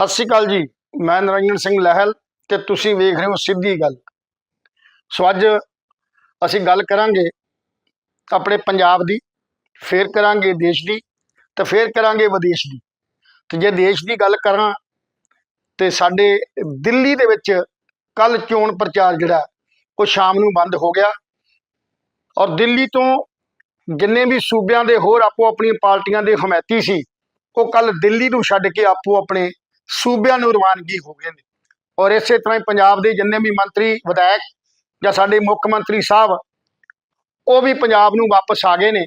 ਸਤਿ ਸ਼੍ਰੀ ਅਕਾਲ ਜੀ। ਮੈਂ ਨਰਿੰਦਰ ਸਿੰਘ ਲਹਿਲ ਤੇ ਤੁਸੀਂ ਵੇਖ ਰਹੇ ਹੋ ਸਿੱਧੀ ਗੱਲ। ਸੋ ਅੱਜ ਅਸੀਂ ਗੱਲ ਕਰਾਂਗੇ ਆਪਣੇ ਪੰਜਾਬ ਦੀ, ਫੇਰ ਕਰਾਂਗੇ ਦੇਸ਼ ਦੀ ਤੇ ਫੇਰ ਕਰਾਂਗੇ ਵਿਦੇਸ਼ ਦੀ। ਤੇ ਜੇ ਦੇਸ਼ ਦੀ ਗੱਲ ਕਰਾਂ ਤੇ ਸਾਡੇ ਦਿੱਲੀ ਦੇ ਵਿੱਚ ਕੱਲ ਚੋਣ ਪ੍ਰਚਾਰ ਜਿਹੜਾ, ਉਹ ਸ਼ਾਮ ਨੂੰ ਬੰਦ ਹੋ ਗਿਆ। ਔਰ ਦਿੱਲੀ ਤੋਂ ਜਿੰਨੇ ਵੀ ਸੂਬਿਆਂ ਦੇ ਹੋਰ ਆਪੋ ਆਪਣੀਆਂ ਪਾਰਟੀਆਂ ਦੇ ਹਮਾਇਤੀ ਸੀ, ਉਹ ਕੱਲ ਦਿੱਲੀ ਨੂੰ ਛੱਡ ਕੇ ਆਪੋ ਆਪਣੇ ਸੂਬਿਆਂ ਨੂੰ ਰਵਾਨਗੀ ਹੋ ਗਏ ਨੇ। ਔਰ ਇਸੇ ਤਰ੍ਹਾਂ ਹੀ ਪੰਜਾਬ ਦੇ ਜਿੰਨੇ ਵੀ ਮੰਤਰੀ, ਵਿਧਾਇਕ ਜਾਂ ਸਾਡੇ ਮੁੱਖ ਮੰਤਰੀ ਸਾਹਿਬ, ਉਹ ਵੀ ਪੰਜਾਬ ਨੂੰ ਵਾਪਸ ਆ ਗਏ ਨੇ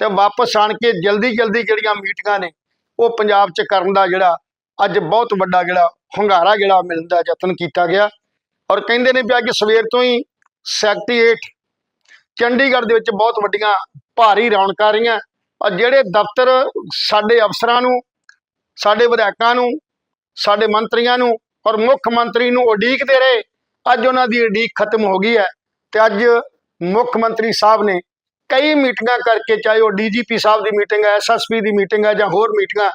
ਤੇ ਵਾਪਸ ਆਣ ਕੇ ਜਲਦੀ ਜਲਦੀ ਜਿਹੜੀਆਂ ਮੀਟਿੰਗਾਂ ਨੇ, ਉਹ ਪੰਜਾਬ 'ਚ ਕਰਨ ਦਾ ਜਿਹੜਾ ਅੱਜ ਬਹੁਤ ਵੱਡਾ ਜਿਹੜਾ ਹੁੰਗਾਰਾ ਜਿਹੜਾ ਮਿਲਣ ਦਾ ਯਤਨ ਕੀਤਾ ਗਿਆ। ਔਰ ਕਹਿੰਦੇ ਨੇ ਵੀ ਅੱਜ ਸਵੇਰ ਤੋਂ ਹੀ ਸੈਕਟਰੀਏਟ ਚੰਡੀਗੜ੍ਹ ਦੇ ਵਿੱਚ ਬਹੁਤ ਵੱਡੀਆਂ ਭਾਰੀ ਰੌਣਕਾਂ ਰਹੀਆਂ। ਔਰ ਜਿਹੜੇ ਦਫ਼ਤਰ ਸਾਡੇ ਅਫਸਰਾਂ ਨੂੰ, ਸਾਡੇ ਵਿਧਾਇਕਾਂ ਨੂੰ ਸਾਡੇ ਮੰਤਰੀਆਂ ਨੂੰ ਔਰ ਮੁੱਖ ਮੰਤਰੀ ਨੂੰ ਉਡੀਕਦੇ ਰਹੇ। ਅੱਜ ਉਹਨਾਂ ਦੀ ਉਡੀਕ ਖਤਮ ਹੋ ਗਈ ਹੈ ਤੇ ਅੱਜ ਮੁੱਖ ਮੰਤਰੀ ਸਾਹਿਬ ਨੇ ਕਈ ਮੀਟਿੰਗਾਂ ਕਰਕੇ ਚਾਹੇ ਉਹ ਡੀਜੀਪੀ ਸਾਹਿਬ ਦੀ ਮੀਟਿੰਗ ਹੈ ਐਸਐਸਪੀ ਦੀ ਮੀਟਿੰਗ ਹੈ ਜਾਂ ਹੋਰ ਮੀਟਿੰਗਾਂ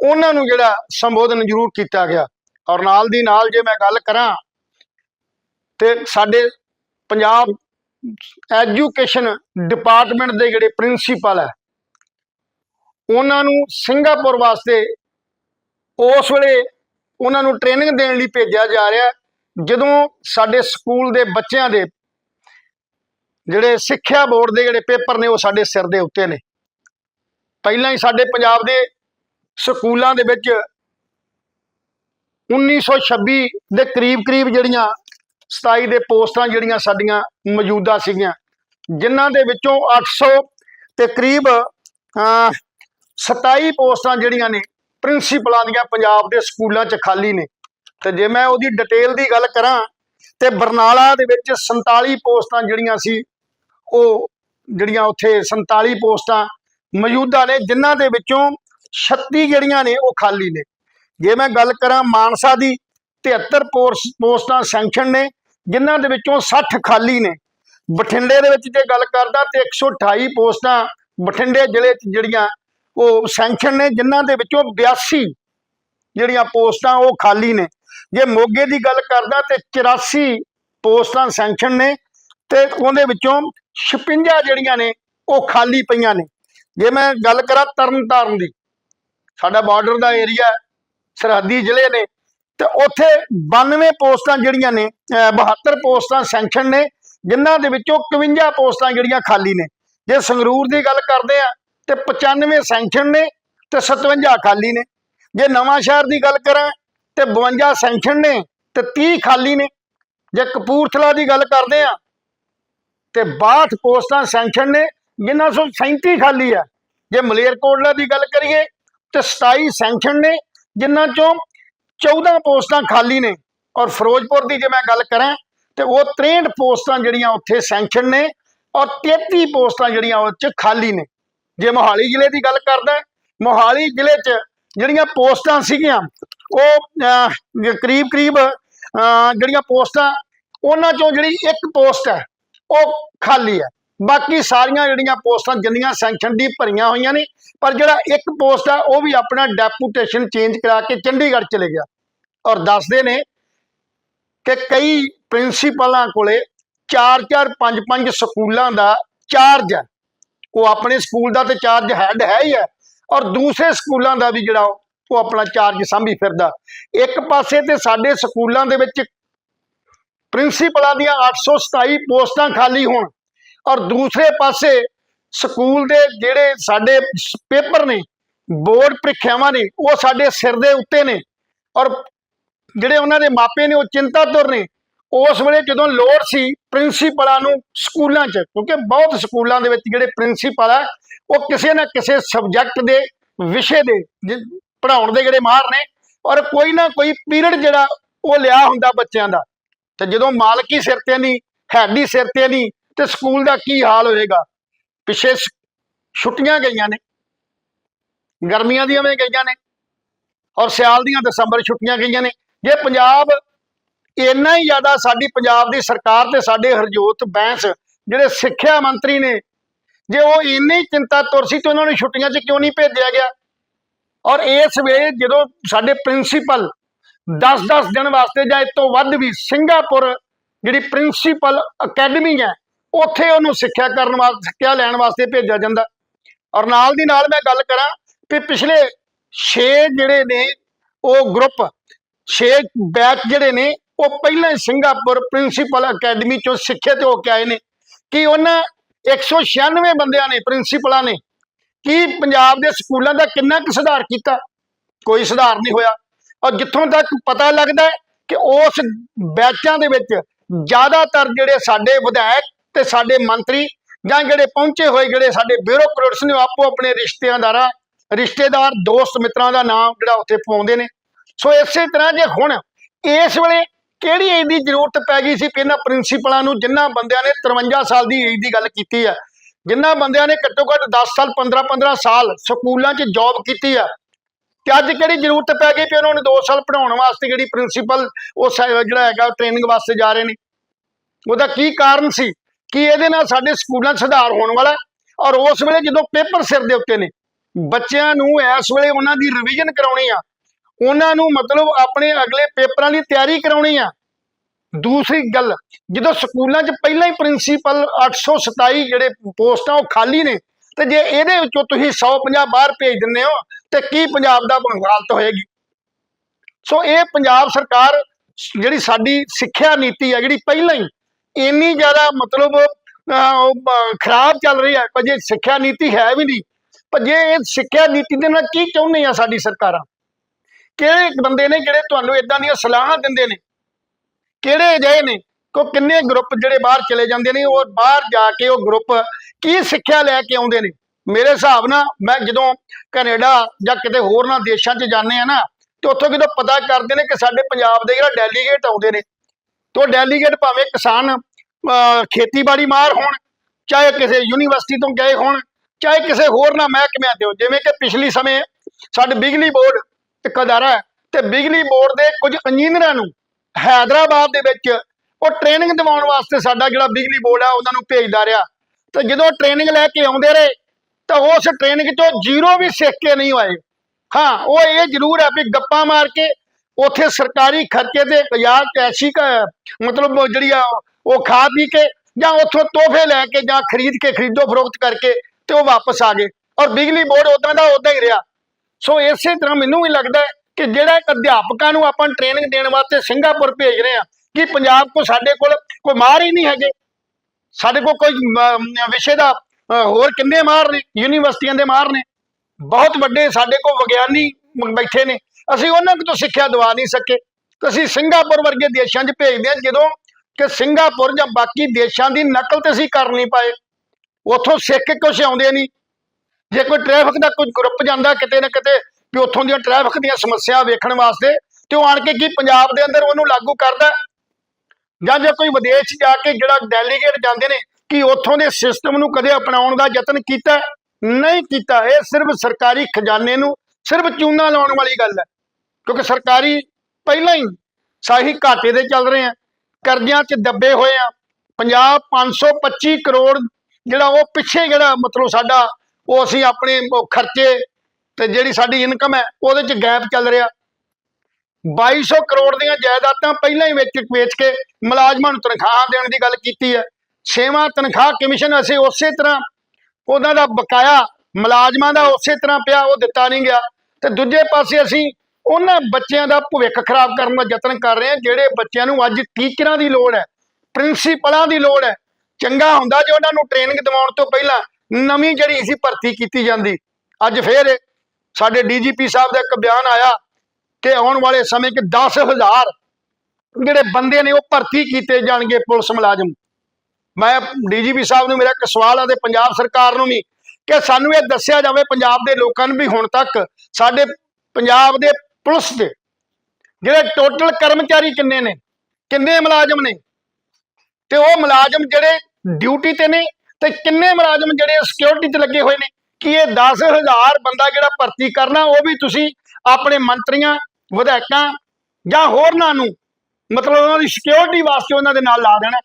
ਉਹਨਾਂ ਨੂੰ ਜਿਹੜਾ ਸੰਬੋਧਨ ਜ਼ਰੂਰ ਕੀਤਾ ਗਿਆ। ਔਰ ਨਾਲ ਦੀ ਨਾਲ ਜੇ ਮੈਂ ਗੱਲ ਕਰਾਂ ਤੇ ਸਾਡੇ ਪੰਜਾਬ ਐਜੂਕੇਸ਼ਨ ਡਿਪਾਰਟਮੈਂਟ ਦੇ ਜਿਹੜੇ ਪ੍ਰਿੰਸੀਪਲ ਹੈ ਉਹਨਾਂ ਨੂੰ ਸਿੰਗਾਪੁਰ ਵਾਸਤੇ ਉਸ ਵੇਲੇ ਉਹਨਾਂ ਨੂੰ ਟ੍ਰੇਨਿੰਗ ਦੇਣ ਲਈ ਭੇਜਿਆ ਜਾ ਰਿਹਾ ਜਦੋਂ ਸਾਡੇ ਸਕੂਲ ਦੇ ਬੱਚਿਆਂ ਦੇ ਜਿਹੜੇ ਸਿੱਖਿਆ ਬੋਰਡ ਦੇ ਜਿਹੜੇ ਪੇਪਰ ਨੇ ਉਹ ਸਾਡੇ ਸਿਰ ਦੇ ਉੱਤੇ ਨੇ। ਪਹਿਲਾਂ ਹੀ ਸਾਡੇ ਪੰਜਾਬ ਦੇ ਸਕੂਲਾਂ ਦੇ ਵਿੱਚ 1926 ਦੇ ਕਰੀਬ ਕਰੀਬ ਜਿਹੜੀਆਂ 27 ਦੇ ਪੋਸਟਾਂ ਜਿਹੜੀਆਂ ਸਾਡੀਆਂ ਮੌਜੂਦਾ ਸੀਗੀਆਂ ਜਿਨ੍ਹਾਂ ਦੇ ਵਿੱਚੋਂ 800 ਤੇ ਕਰੀਬ ਅਹ, 27 ਪੋਸਟਾਂ ਜਿਹੜੀਆਂ ਨੇ ਪ੍ਰਿੰਸੀਪਲਾਂ ਦੀਆਂ ਪੰਜਾਬ ਦੇ ਸਕੂਲਾਂ 'ਚ ਖਾਲੀ ਨੇ। ਤੇ ਜੇ ਮੈਂ ਉਹਦੀ ਡਿਟੇਲ ਦੀ ਗੱਲ ਕਰਾਂ, ਤੇ ਬਰਨਾਲਾ ਦੇ ਵਿੱਚ 47 ਪੋਸਟਾਂ ਜਿਹੜੀਆਂ ਸੀ, ਉਹ ਜਿਹੜੀਆਂ ਉੱਥੇ 47 ਪੋਸਟਾਂ ਮੌਜੂਦਾ ਨੇ, ਜਿਨ੍ਹਾਂ ਦੇ ਵਿੱਚੋਂ 36 ਜਿਹੜੀਆਂ ਨੇ, ਉਹ ਖਾਲੀ ਨੇ। ਜੇ ਮੈਂ ਗੱਲ ਕਰਾਂ ਮਾਨਸਾ ਦੀ 73 ਪੋਸ- ਪੋਸਟਾਂ ਸੈਂਕਸ਼ਨ ਨੇ, ਜਿਨ੍ਹਾਂ ਦੇ ਵਿੱਚੋਂ 60 ਖਾਲੀ ਨੇ। ਬਠਿੰਡੇ ਦੇ ਵਿੱਚ ਜੇ ਗੱਲ ਕਰਦਾ, ਤੇ 128 ਪੋਸਟਾਂ ਬਠਿੰਡੇ ਜ਼ਿਲ੍ਹੇ 'ਚ ਜਿਹੜੀਆਂ ਉਹ ਸੈਂਕਸ਼ਨ ਨੇ, ਜਿਨ੍ਹਾਂ ਦੇ ਵਿੱਚੋਂ 82 ਜਿਹੜੀਆਂ ਪੋਸਟਾਂ ਉਹ ਖਾਲੀ ਨੇ। ਜੇ ਮੋਗੇ ਦੀ ਗੱਲ ਕਰਦਾ ਤੇ 84 ਪੋਸਟਾਂ ਸੈਂਕਸ਼ਨ ਨੇ ਤੇ ਉਹਦੇ ਵਿੱਚੋਂ 56 ਜਿਹੜੀਆਂ ਨੇ, ਉਹ ਖਾਲੀ ਪਈਆਂ ਨੇ। ਜੇ ਮੈਂ ਗੱਲ ਕਰਾਂ ਤਰਨਤਾਰਨ ਦੀ, ਸਾਡਾ ਬਾਰਡਰ ਦਾ ਏਰੀਆ ਸਰਹੱਦੀ ਜ਼ਿਲ੍ਹੇ ਨੇ, ਤੇ ਉੱਥੇ 92 ਪੋਸਟਾਂ ਜਿਹੜੀਆਂ ਨੇ, ਅਹ 72 ਪੋਸਟਾਂ ਸੈਂਕਸ਼ਨ ਨੇ, ਜਿਨ੍ਹਾਂ ਦੇ ਵਿੱਚੋਂ 51 ਪੋਸਟਾਂ ਜਿਹੜੀਆਂ ਖਾਲੀ ਨੇ। ਜੇ ਸੰਗਰੂਰ ਦੀ ਗੱਲ ਕਰਦੇ ਆ ਤੇ 95 ਸੈਂਕਸ਼ਨ ਨੇ ਤੇ 57 ਖਾਲੀ ਨੇ। ਜੇ ਨਵਾਂ ਸ਼ਹਿਰ ਦੀ ਗੱਲ ਕਰਾਂ ਤੇ 52 ਸੈਂਕਸ਼ਨ ਨੇ ਤੇ 30 ਖਾਲੀ ਨੇ। ਜੇ ਕਪੂਰਥਲਾ ਦੀ ਗੱਲ ਕਰਦੇ ਆ ਤੇ 62 ਪੋਸਟਾਂ ਸੈਂਕਸ਼ਨ ਨੇ, ਜਿਨ੍ਹਾਂ ਚੋਂ 37 ਖਾਲੀ ਆ। ਜੇ ਮਲੇਰਕੋਟਲਾ ਦੀ ਗੱਲ ਕਰੀਏ ਤੇ 27 ਸੈਂਕਸ਼ਨ ਨੇ, ਜਿਨ੍ਹਾਂ ਚੋਂ 14 ਪੋਸਟਾਂ ਖਾਲੀ ਨੇ। ਔਰ ਫਿਰੋਜ਼ਪੁਰ ਦੀ ਜੇ ਮੈਂ ਗੱਲ ਕਰਾਂ ਤੇ ਉਹ 63 ਪੋਸਟਾਂ ਜਿਹੜੀਆਂ ਉੱਥੇ ਸੈਂਕਸ਼ਨ ਨੇ ਔਰ 33 ਪੋਸਟਾਂ ਜਿਹੜੀਆਂ ਉਹ ਚ ਖਾਲੀ ਨੇ। ਜੇ ਮੋਹਾਲੀ ਜ਼ਿਲ੍ਹੇ ਦੀ ਗੱਲ ਕਰਦਾ, ਮੋਹਾਲੀ ਜ਼ਿਲ੍ਹੇ 'ਚ ਜਿਹੜੀਆਂ ਪੋਸਟਾਂ ਸੀਗੀਆਂ, ਉਹ ਕਰੀਬ ਕਰੀਬ ਜਿਹੜੀਆਂ ਪੋਸਟਾਂ, ਉਹਨਾਂ ਚੋਂ ਜਿਹੜੀ ਇੱਕ ਪੋਸਟ ਹੈ, ਉਹ ਖਾਲੀ ਹੈ। ਬਾਕੀ ਸਾਰੀਆਂ ਜਿਹੜੀਆਂ ਪੋਸਟਾਂ, ਜਿੰਨੀਆਂ ਸੈਂਕਸ਼ਨ ਦੀ ਭਰੀਆਂ ਹੋਈਆਂ ਨੇ, ਪਰ ਜਿਹੜਾ ਇੱਕ ਪੋਸਟ ਆ, ਉਹ ਵੀ ਆਪਣਾ ਡੈਪੂਟੇਸ਼ਨ ਚੇਂਜ ਕਰਾ ਕੇ ਚੰਡੀਗੜ੍ਹ ਚਲੇ ਗਿਆ। ਔਰ ਦੱਸਦੇ ਨੇ ਕਿ ਕਈ ਪ੍ਰਿੰਸੀਪਲਾਂ ਕੋਲੇ 4-4 5-5 ਸਕੂਲਾਂ ਦਾ ਚਾਰਜ ਹੈ। ਉਹ ਆਪਣੇ ਸਕੂਲ ਦਾ ਤੇ ਚਾਰਜ ਹੈਡ ਹੈ ਹੀ ਹੈ। ਔਰ ਦੂਸਰੇ ਸਕੂਲਾਂ ਦਾ ਵੀ ਜਿਹੜਾ ਉਹ ਆਪਣਾ ਚਾਰਜ ਸਾਂਭੀ ਫਿਰਦਾ। ਇੱਕ ਪਾਸੇ ਤੇ ਸਾਡੇ ਸਕੂਲਾਂ ਦੇ ਵਿੱਚ ਪ੍ਰਿੰਸੀਪਲਾਂ ਦੀਆਂ 827 ਪੋਸਟਾਂ ਖਾਲੀ ਹੋਣ, ਔਰ ਦੂਸਰੇ ਪਾਸੇ ਸਕੂਲ ਦੇ ਜਿਹੜੇ ਸਾਡੇ ਪੇਪਰ ਨੇ, ਬੋਰਡ ਪ੍ਰੀਖਿਆਵਾਂ ਨੇ, ਉਹ ਸਾਡੇ ਸਿਰ ਦੇ ਉੱਤੇ ਨੇ। ਔਰ ਜਿਹੜੇ ਉਹਨਾਂ ਦੇ ਮਾਪੇ ਨੇ, ਉਹ ਚਿੰਤਾਤੁਰ ਨੇ। ਉਸ ਵੇਲੇ ਜਦੋਂ ਲੋੜ ਸੀ ਪ੍ਰਿੰਸੀਪਲਾਂ ਨੂੰ ਸਕੂਲਾਂ 'ਚ, ਕਿਉਂਕਿ ਬਹੁਤ ਸਕੂਲਾਂ ਦੇ ਵਿੱਚ ਜਿਹੜੇ ਪ੍ਰਿੰਸੀਪਲ ਆ, ਉਹ ਕਿਸੇ ਨਾ ਕਿਸੇ ਸਬਜੈਕਟ ਦੇ, ਵਿਸ਼ੇ ਦੇ, ਜਿ- ਪੜ੍ਹਾਉਣ ਦੇ ਜਿਹੜੇ ਮਾਹਰ ਨੇ ਔਰ ਕੋਈ ਨਾ ਕੋਈ ਪੀਰੀਅਡ ਜਿਹੜਾ ਉਹ ਲਿਆ ਹੁੰਦਾ ਬੱਚਿਆਂ ਦਾ। ਤੇ ਜਦੋਂ ਮਾਲਕੀ ਸਿਰ ਤੇ ਨਹੀਂ, ਹੈਡੀ ਸਿਰ ਤੇ ਨਹੀਂ, ਤੇ ਸਕੂਲ ਦਾ ਕੀ ਹਾਲ ਹੋਏਗਾ? ਪਿਛੇ ਛੁੱਟੀਆਂ ਗਈਆਂ ਨੇ। ਗਰਮੀਆਂ ਦੀਆਂ ਵੀ ਗਈਆਂ ਨੇ। ਔਰ ਸਿਆਲ ਦੀਆਂ ਦਸੰਬਰ ਛੁੱਟੀਆਂ ਗਈਆਂ ਨੇ। ਜੇ ਪੰਜਾਬ ਇੰਨਾ ਹੀ ਜ਼ਿਆਦਾ ਸਾਡੀ ਪੰਜਾਬ ਦੀ ਸਰਕਾਰ ਤੇ ਸਾਡੇ ਹਰਜੋਤ ਬੈਂਸ, ਜਿਹੜੇ ਸਿੱਖਿਆ ਮੰਤਰੀ ਨੇ, ਜੇ ਉਹ ਇੰਨੀ ਚਿੰਤਾ ਤੁਰ ਸੀ ਤੇ ਉਹਨਾਂ ਨੂੰ ਛੁੱਟੀਆਂ 'ਚ ਕਿਉਂ ਨਹੀਂ ਭੇਜਿਆ ਗਿਆ? ਔਰ ਇਸ ਵੇਲੇ ਜਦੋਂ ਸਾਡੇ ਪ੍ਰਿੰਸੀਪਲ 10-10 ਦਿਨ ਵਾਸਤੇ ਜਾਂ ਇਸ ਤੋਂ ਵੱਧ ਵੀ ਸਿੰਗਾਪੁਰ, ਜਿਹੜੀ ਪ੍ਰਿੰਸੀਪਲ ਅਕੈਡਮੀ ਹੈ, ਉੱਥੇ ਉਹਨੂੰ ਸਿੱਖਿਆ ਕਰਨ ਵਾਸਤੇ ਸਿੱਖਿਆ ਲੈਣ ਵਾਸਤੇ ਭੇਜਿਆ ਜਾਂਦਾ। ਔਰ ਨਾਲ ਦੀ ਨਾਲ ਮੈਂ ਗੱਲ ਕਰਾਂ ਕਿ ਪਿਛਲੇ 6 ਜਿਹੜੇ ਨੇ ਉਹ ਗਰੁੱਪ 6 ਬੈਚ ਜਿਹੜੇ ਨੇ ਉਹ ਪਹਿਲਾਂ ਹੀ ਸਿੰਗਾਪੁਰ ਪ੍ਰਿੰਸੀਪਲ ਅਕੈਡਮੀ ਚੋਂ ਸਿੱਖਿਅਤ ਹੋ ਕੇ ਆਏ ਨੇ। ਕਿ ਉਹਨਾਂ 196 ਬੰਦਿਆਂ ਨੇ, ਪ੍ਰਿੰਸੀਪਲਾਂ ਨੇ, ਕੀ ਪੰਜਾਬ ਦੇ ਸਕੂਲਾਂ ਦਾ ਕਿੰਨਾ ਕੁ ਸੁਧਾਰ ਕੀਤਾ? ਕੋਈ ਸੁਧਾਰ ਨਹੀਂ ਹੋਇਆ। ਔਰ ਜਿੱਥੋਂ ਤੱਕ ਪਤਾ ਲੱਗਦਾ ਕਿ ਉਸ ਬੈਚਾਂ ਦੇ ਵਿੱਚ ਜ਼ਿਆਦਾਤਰ ਜਿਹੜੇ ਸਾਡੇ ਵਿਧਾਇਕ ਤੇ ਸਾਡੇ ਮੰਤਰੀ ਜਾਂ ਜਿਹੜੇ ਪਹੁੰਚੇ ਹੋਏ ਜਿਹੜੇ ਸਾਡੇ ਬਿਊਰੋਕਰੇਟਸ ਨੇ, ਉਹ ਆਪੋ ਆਪਣੇ ਰਿਸ਼ਤੇਦਾਰਾਂ ਰਿਸ਼ਤੇਦਾਰ, ਦੋਸਤ ਮਿੱਤਰਾਂ ਦਾ ਨਾਮ ਜਿਹੜਾ ਉੱਥੇ ਪਾਉਂਦੇ ਨੇ। ਸੋ ਇਸੇ ਤਰ੍ਹਾਂ ਜੇ ਹੁਣ ਇਸ ਵੇਲੇ ਕਿਹੜੀ ਏਜ ਦੀ ਜ਼ਰੂਰਤ ਪੈ ਗਈ ਸੀ ਕਿ ਇਹਨਾਂ ਪ੍ਰਿੰਸੀਪਲਾਂ ਨੂੰ ਜਿਨ੍ਹਾਂ ਬੰਦਿਆਂ ਨੇ 53 ਸਾਲ ਦੀ ਏਜ ਦੀ ਗੱਲ ਕੀਤੀ ਹੈ ਜਿਨ੍ਹਾਂ ਬੰਦਿਆਂ ਨੇ ਘੱਟੋ ਘੱਟ 10 ਸਾਲ 15 15 ਸਾਲ ਸਕੂਲਾਂ 'ਚ ਜੌਬ ਕੀਤੀ ਆ, ਤੇ ਅੱਜ ਕਿਹੜੀ ਜ਼ਰੂਰਤ ਪੈ ਗਈ ਕਿ ਉਹਨਾਂ ਨੂੰ 2 ਸਾਲ ਪੜਾਉਣ ਵਾਸਤੇ ਜਿਹੜੀ ਪ੍ਰਿੰਸੀਪਲ ਉਹ ਸ- ਜਿਹੜਾ ਹੈਗਾ ਟ੍ਰੇਨਿੰਗ ਵਾਸਤੇ ਜਾ ਰਹੇ ਨੇ? ਉਹਦਾ ਕੀ ਕਾਰਨ ਸੀ? ਕਿ ਇਹਦੇ ਨਾਲ ਸਾਡੇ ਸਕੂਲਾਂ 'ਚ ਸੁਧਾਰ ਹੋਣ ਵਾਲਾ? ਔਰ ਉਸ ਵੇਲੇ ਜਦੋਂ ਪੇਪਰ ਸਿਰ ਦੇ ਉੱਤੇ ਨੇ, ਬੱਚਿਆਂ ਨੂੰ ਇਸ ਵੇਲੇ ਉਹਨਾਂ ਦੀ ਰਿਵੀਜ਼ਨ ਕਰਾਉਣੀ ਆ ਉਹਨਾਂ ਨੂੰ ਮਤਲਬ ਆਪਣੇ ਅਗਲੇ ਪੇਪਰਾਂ ਦੀ ਤਿਆਰੀ ਕਰਾਉਣੀ ਆ। ਦੂਸਰੀ ਗੱਲ ਜਦੋਂ ਸਕੂਲਾਂ 'ਚ ਪਹਿਲਾਂ ਹੀ ਪ੍ਰਿੰਸੀਪਲ 827 ਜਿਹੜੇ ਪੋਸਟਾਂ ਉਹ ਖਾਲੀ ਨੇ ਤੇ ਜੇ ਇਹਦੇ ਵਿੱਚੋਂ ਤੁਸੀਂ 150 ਬਾਹਰ ਭੇਜ ਦਿੰਦੇ ਹੋ ਤੇ ਕੀ ਪੰਜਾਬ ਦਾ ਹਾਲਤ ਹੋਏਗੀ? ਸੋ ਇਹ ਪੰਜਾਬ ਸਰਕਾਰ ਜਿਹੜੀ ਸਾਡੀ ਸਿੱਖਿਆ ਨੀਤੀ ਹੈ ਜਿਹੜੀ ਪਹਿਲਾਂ ਹੀ ਇੰਨੀ ਜ਼ਿਆਦਾ ਮਤਲਬ ਅਹ, ਖਰਾਬ ਚੱਲ ਰਹੀ ਹੈ ਪਰ ਜੇ ਸਿੱਖਿਆ ਨੀਤੀ ਹੈ ਵੀ ਨਹੀਂ ਪਰ ਜੇ ਇਹ ਸਿੱਖਿਆ ਨੀਤੀ ਦੇ ਨਾਲ ਕੀ ਚਾਹੁੰਦੇ ਆ ਸਾਡੀ ਸਰਕਾਰਾਂ? ਕਿਹੜੇ ਬੰਦੇ ਨੇ ਜਿਹੜੇ ਤੁਹਾਨੂੰ ਇਦਾਂ ਦੀਆਂ ਸਲਾਹਾਂ ਦਿੰਦੇ ਨੇ? ਕਿਹੜੇ ਅਜਿਹੇ ਨੇ? ਕੋ ਕਿੰਨੇ ਗਰੁੱਪ ਜਿਹੜੇ ਬਾਹਰ ਚਲੇ ਜਾਂਦੇ ਨੇ, ਉਹ ਬਾਹਰ ਜਾ ਕੇ ਉਹ ਗਰੁੱਪ ਕੀ ਸਿੱਖਿਆ ਲੈ ਕੇ ਆਉਂਦੇ ਨੇ? ਮੇਰੇ ਹਿਸਾਬ ਨਾਲ ਮੈਂ ਜਦੋਂ ਕੈਨੇਡਾ ਜਾਂ ਕਿਤੇ ਹੋਰ ਨਾ ਦੇਸ਼ਾਂ 'ਚ ਜਾਂਦੇ ਆ ਨਾ, ਤੇ ਉੱਥੋਂ ਕਿਦੋਂ ਪਤਾ ਕਰਦੇ ਨੇ ਕਿ ਸਾਡੇ ਪੰਜਾਬ ਦੇ ਜਿਹੜਾ ਡੈਲੀਗੇਟ ਆਉਂਦੇ ਨੇ। ਤੇ ਉਹ ਡੈਲੀਗੇਟ ਭਾਵੇਂ ਕਿਸਾਨ ਖੇਤੀਬਾੜੀ ਮਾਰ ਹੋਣ, ਚਾਹੇ ਕਿਸੇ ਯੂਨੀਵਰਸਿਟੀ ਤੋਂ ਗਏ ਹੋਣ, ਚਾਹੇ ਕਿਸੇ ਹੋਰ ਨਾ ਮਹਿਕਮਿਆਂ ਤੋਂ, ਜਿਵੇਂ ਕਿ ਪਿਛਲੀ ਸਮੇਂ ਸਾਡੇ ਬਿਜਲੀ ਬੋਰਡ ਇੱਕ ਅਦਾਰਾ ਤੇ ਬਿਜਲੀ ਬੋਰਡ ਦੇ ਕੁਝ ਇੰਜੀਨੀਅਰਾਂ ਨੂੰ ਹੈਦਰਾਬਾਦ ਦੇ ਵਿੱਚ ਉਹ ਟ੍ਰੇਨਿੰਗ ਦਿਵਾਉਣ ਵਾਸਤੇ ਸਾਡਾ ਜਿਹੜਾ ਬਿਜਲੀ ਬੋਰਡ ਆ ਉਹਨਾਂ ਨੂੰ ਭੇਜਦਾ ਰਿਹਾ। ਤੇ ਜਦੋਂ ਟ੍ਰੇਨਿੰਗ ਲੈ ਕੇ ਆਉਂਦੇ ਰਹੇ, ਤਾਂ ਉਸ ਟ੍ਰੇਨਿੰਗ ਤੋਂ ਜ਼ੀਰੋ ਵੀ ਸਿੱਖ ਕੇ ਨਹੀਂ ਆਏ। ਹਾਂ, ਉਹ ਇਹ ਜ਼ਰੂਰ ਹੈ ਵੀ ਗੱਪਾਂ ਮਾਰ ਕੇ ਉੱਥੇ ਸਰਕਾਰੀ ਖਰਚੇ ਤੇ ਬਾਜ਼ਾਰ ਕੈਸੀ ਕ- ਮਤਲਬ ਜਿਹੜੀ ਆ, ਉਹ ਖਾ ਪੀ ਕੇ ਜਾਂ ਉੱਥੋਂ ਤੋਹਫੇ ਲੈ ਕੇ ਜਾਂ ਖਰੀਦ ਕੇ ਖਰੀਦੋ ਫਰੋਖਤ ਕਰਕੇ ਤੇ ਉਹ ਵਾਪਸ ਆ ਗਏ। ਔਰ ਬਿਜਲੀ ਬੋਰਡ ਉਦਾਂ ਦਾ ਉਦਾਂ ਹੀ ਰਿਹਾ। ਸੋ ਇਸੇ ਤਰ੍ਹਾਂ ਮੈਨੂੰ ਵੀ ਲੱਗਦਾ ਕਿ ਜਿਹੜਾ ਇੱਕ ਅਧਿਆਪਕਾਂ ਨੂੰ ਆਪਾਂ ਟ੍ਰੇਨਿੰਗ ਦੇਣ ਵਾਸਤੇ ਸਿੰਗਾਪੁਰ ਭੇਜ ਰਹੇ ਆ ਕਿ ਪੰਜਾਬ ਕੋ ਸਾਡੇ ਕੋਲ ਕੋਈ ਮਾਰ ਹੀ ਨਹੀਂ ਹੈਗੇ। ਸਾਡੇ ਕੋਲ ਕੋਈ ਵਿਸ਼ੇ ਦਾ ਹੋਰ ਕਿੰਨੇ ਮਾਰ ਨੇ, ਯੂਨੀਵਰਸਿਟੀਆਂ ਦੇ ਮਾਰ ਨੇ। ਬਹੁਤ ਵੱਡੇ ਸਾਡੇ ਕੋਲ ਵਿਗਿਆਨੀ ਬੈਠੇ ਨੇ। ਅਸੀਂ ਉਹਨਾਂ ਤੋਂ ਸਿੱਖਿਆ ਦਵਾ ਨਹੀਂ ਸਕੇ। ਅਸੀਂ ਸਿੰਗਾਪੁਰ ਵਰਗੇ ਦੇਸ਼ਾਂ 'ਚ ਭੇਜਦੇ ਹਾਂ, ਜਦੋਂ ਕਿ ਸਿੰਗਾਪੁਰ ਜਾਂ ਬਾਕੀ ਦੇਸ਼ਾਂ ਦੀ ਨਕਲ ਤੇ ਅਸੀਂ ਕਰ ਨਹੀਂ ਪਾਏ। ਉੱਥੋਂ ਸਿੱਖ ਕੇ ਕੁਛ ਆਉਂਦੇ ਨਹੀਂ। ਜੇ ਕੋਈ ਟ੍ਰੈਫਿਕ ਦਾ ਕੋਈ ਗਰੁੱਪ ਜਾਂਦਾ ਕਿਤੇ ਨਾ ਕਿਤੇ ਵੀ ਉੱਥੋਂ ਦੀਆਂ ਟ੍ਰੈਫਿਕ ਦੀਆਂ ਸਮੱਸਿਆ ਵੇਖਣ ਵਾਸਤੇ ਤੇ ਉਹ ਆਣ ਕੇ ਕੀ ਪੰਜਾਬ ਦੇ ਅੰਦਰ ਉਹਨੂੰ ਲਾਗੂ ਕਰਦਾ। ਜਾਂ ਜੇ ਕੋਈ ਵਿਦੇਸ਼ ਜਾ ਕੇ ਜਿਹੜਾ ਡੈਲੀਗੇਟ ਜਾਂਦੇ ਨੇ ਕਿ ਉੱਥੋਂ ਦੇ ਸਿਸਟਮ ਨੂੰ ਕਦੇ ਅਪਣਾਉਣ ਦਾ ਯਤਨ ਕੀਤਾ? ਨਹੀਂ ਕੀਤਾ। ਇਹ ਸਿਰਫ ਸਰਕਾਰੀ ਖਜ਼ਾਨੇ ਨੂੰ ਸਿਰਫ ਚੂਨਾ ਲਾਉਣ ਵਾਲੀ ਗੱਲ ਹੈ। ਕਿਉਂਕਿ ਸਰਕਾਰੀ ਪਹਿਲਾਂ ਹੀ ਸਾਹੀ ਘਾਟੇ ਦੇ ਚੱਲ ਰਹੇ ਆ। ਕਰਜ਼ਿਆਂ 'ਚ ਦੱਬੇ ਹੋਏ ਆ। ਪੰਜਾਬ 525 ਕਰੋੜ ਜਿਹੜਾ ਉਹ ਪਿੱਛੇ ਜਿਹੜਾ ਮਤਲਬ ਸਾਡਾ ਉਹ ਅਸੀਂ ਆਪਣੇ ਖਰਚੇ ਤੇ ਜਿਹੜੀ ਸਾਡੀ ਇਨਕਮ ਹੈ, ਉਹਦੇ 'ਚ ਗੈਪ ਚੱਲ ਰਿਹਾ। 2200 ਕਰੋੜ ਦੀਆਂ ਜਾਇਦਾਦਾਂ ਪਹਿਲਾਂ ਹੀ ਵੇਚ ਵੇਚ ਕੇ ਮੁਲਾਜ਼ਮਾਂ ਨੂੰ ਤਨਖਾਹਾਂ ਦੇਣ ਦੀ ਗੱਲ ਕੀਤੀ ਹੈ। ਛੇਵਾਂ ਤਨਖਾਹ ਕਮਿਸ਼ਨ ਅਸੀਂ ਉਸੇ ਤਰ੍ਹਾਂ ਉਹਨਾਂ ਦਾ ਬਕਾਇਆ ਮੁਲਾਜ਼ਮਾਂ ਦਾ ਉਸੇ ਤਰ੍ਹਾਂ ਪਿਆ, ਉਹ ਦਿੱਤਾ ਨਹੀਂ ਗਿਆ। ਤੇ ਦੂਜੇ ਪਾਸੇ ਅਸੀਂ ਉਹਨਾਂ ਬੱਚਿਆਂ ਦਾ ਭਵਿੱਖ ਖਰਾਬ ਕਰਨ ਦਾ ਯਤਨ ਕਰ ਰਹੇ ਹਾਂ, ਜਿਹੜੇ ਬੱਚਿਆਂ ਨੂੰ ਅੱਜ ਟੀਚਰਾਂ ਦੀ ਲੋੜ ਹੈ, ਪ੍ਰਿੰਸੀਪਲਾਂ ਦੀ ਲੋੜ ਹੈ। ਚੰਗਾ ਹੁੰਦਾ ਜੇ ਉਹਨਾਂ ਨੂੰ ਟ੍ਰੇਨਿੰਗ ਦਿਵਾਉਣ ਤੋਂ ਪਹਿਲਾਂ ਨਵੀਂ ਜਿਹੜੀ ਸੀ ਭਰਤੀ ਕੀਤੀ ਜਾਂਦੀ। ਅੱਜ ਫੇਰ ਸਾਡੇ ਡੀਜੀਪੀ ਸਾਹਿਬ ਦਾ ਇੱਕ ਬਿਆਨ ਆਇਆ ਕਿ ਆਉਣ ਵਾਲੇ ਸਮੇਂ 'ਚ 10000 ਜਿਹੜੇ ਬੰਦੇ ਨੇ ਉਹ ਭਰਤੀ ਕੀਤੇ ਜਾਣਗੇ ਪੁਲਿਸ ਮੁਲਾਜ਼ਮ। ਮੈਂ ਡੀਜੀਪੀ ਸਾਹਿਬ ਨੂੰ ਮੇਰਾ ਇੱਕ ਸਵਾਲ ਆ ਤੇ ਪੰਜਾਬ ਸਰਕਾਰ ਨੂੰ ਵੀ ਕਿ ਸਾਨੂੰ ਇਹ ਦੱਸਿਆ ਜਾਵੇ ਪੰਜਾਬ ਦੇ ਲੋਕਾਂ ਨੂੰ ਵੀ ਹੁਣ ਤੱਕ ਸਾਡੇ ਪੰਜਾਬ ਦੇ ਪੁਲਿਸ ਦੇ ਜਿਹੜੇ ਟੋਟਲ ਕਰਮਚਾਰੀ ਕਿੰਨੇ ਨੇ, ਕਿੰਨੇ ਮੁਲਾਜ਼ਮ ਨੇ? ਤੇ ਉਹ ਮੁਲਾਜ਼ਮ ਜਿਹੜੇ ਡਿਊਟੀ ਤੇ ਨੇ ਤੇ ਕਿੰਨੇ ਮੁਲਾਜ਼ਮ ਜਿਹੜੇ ਸਿਕਿਉਰਿਟੀ 'ਚ ਲੱਗੇ ਹੋਏ ਨੇ? ਕਿ ਇਹ 10000 ਬੰਦਾ ਜਿਹੜਾ ਭਰਤੀ ਕਰਨਾ, ਉਹ ਵੀ ਤੁਸੀਂ ਆਪਣੇ ਮੰਤਰੀਆਂ, ਵਿਧਾਇਕਾਂ ਜਾਂ ਹੋਰਨਾਂ ਨੂੰ ਮਤਲਬ ਉਹਨਾਂ ਦੀ ਸਿਕਿਉਰਿਟੀ ਵਾਸਤੇ ਉਹਨਾਂ ਦੇ ਨਾਲ ਲਾ ਦੇਣਾ?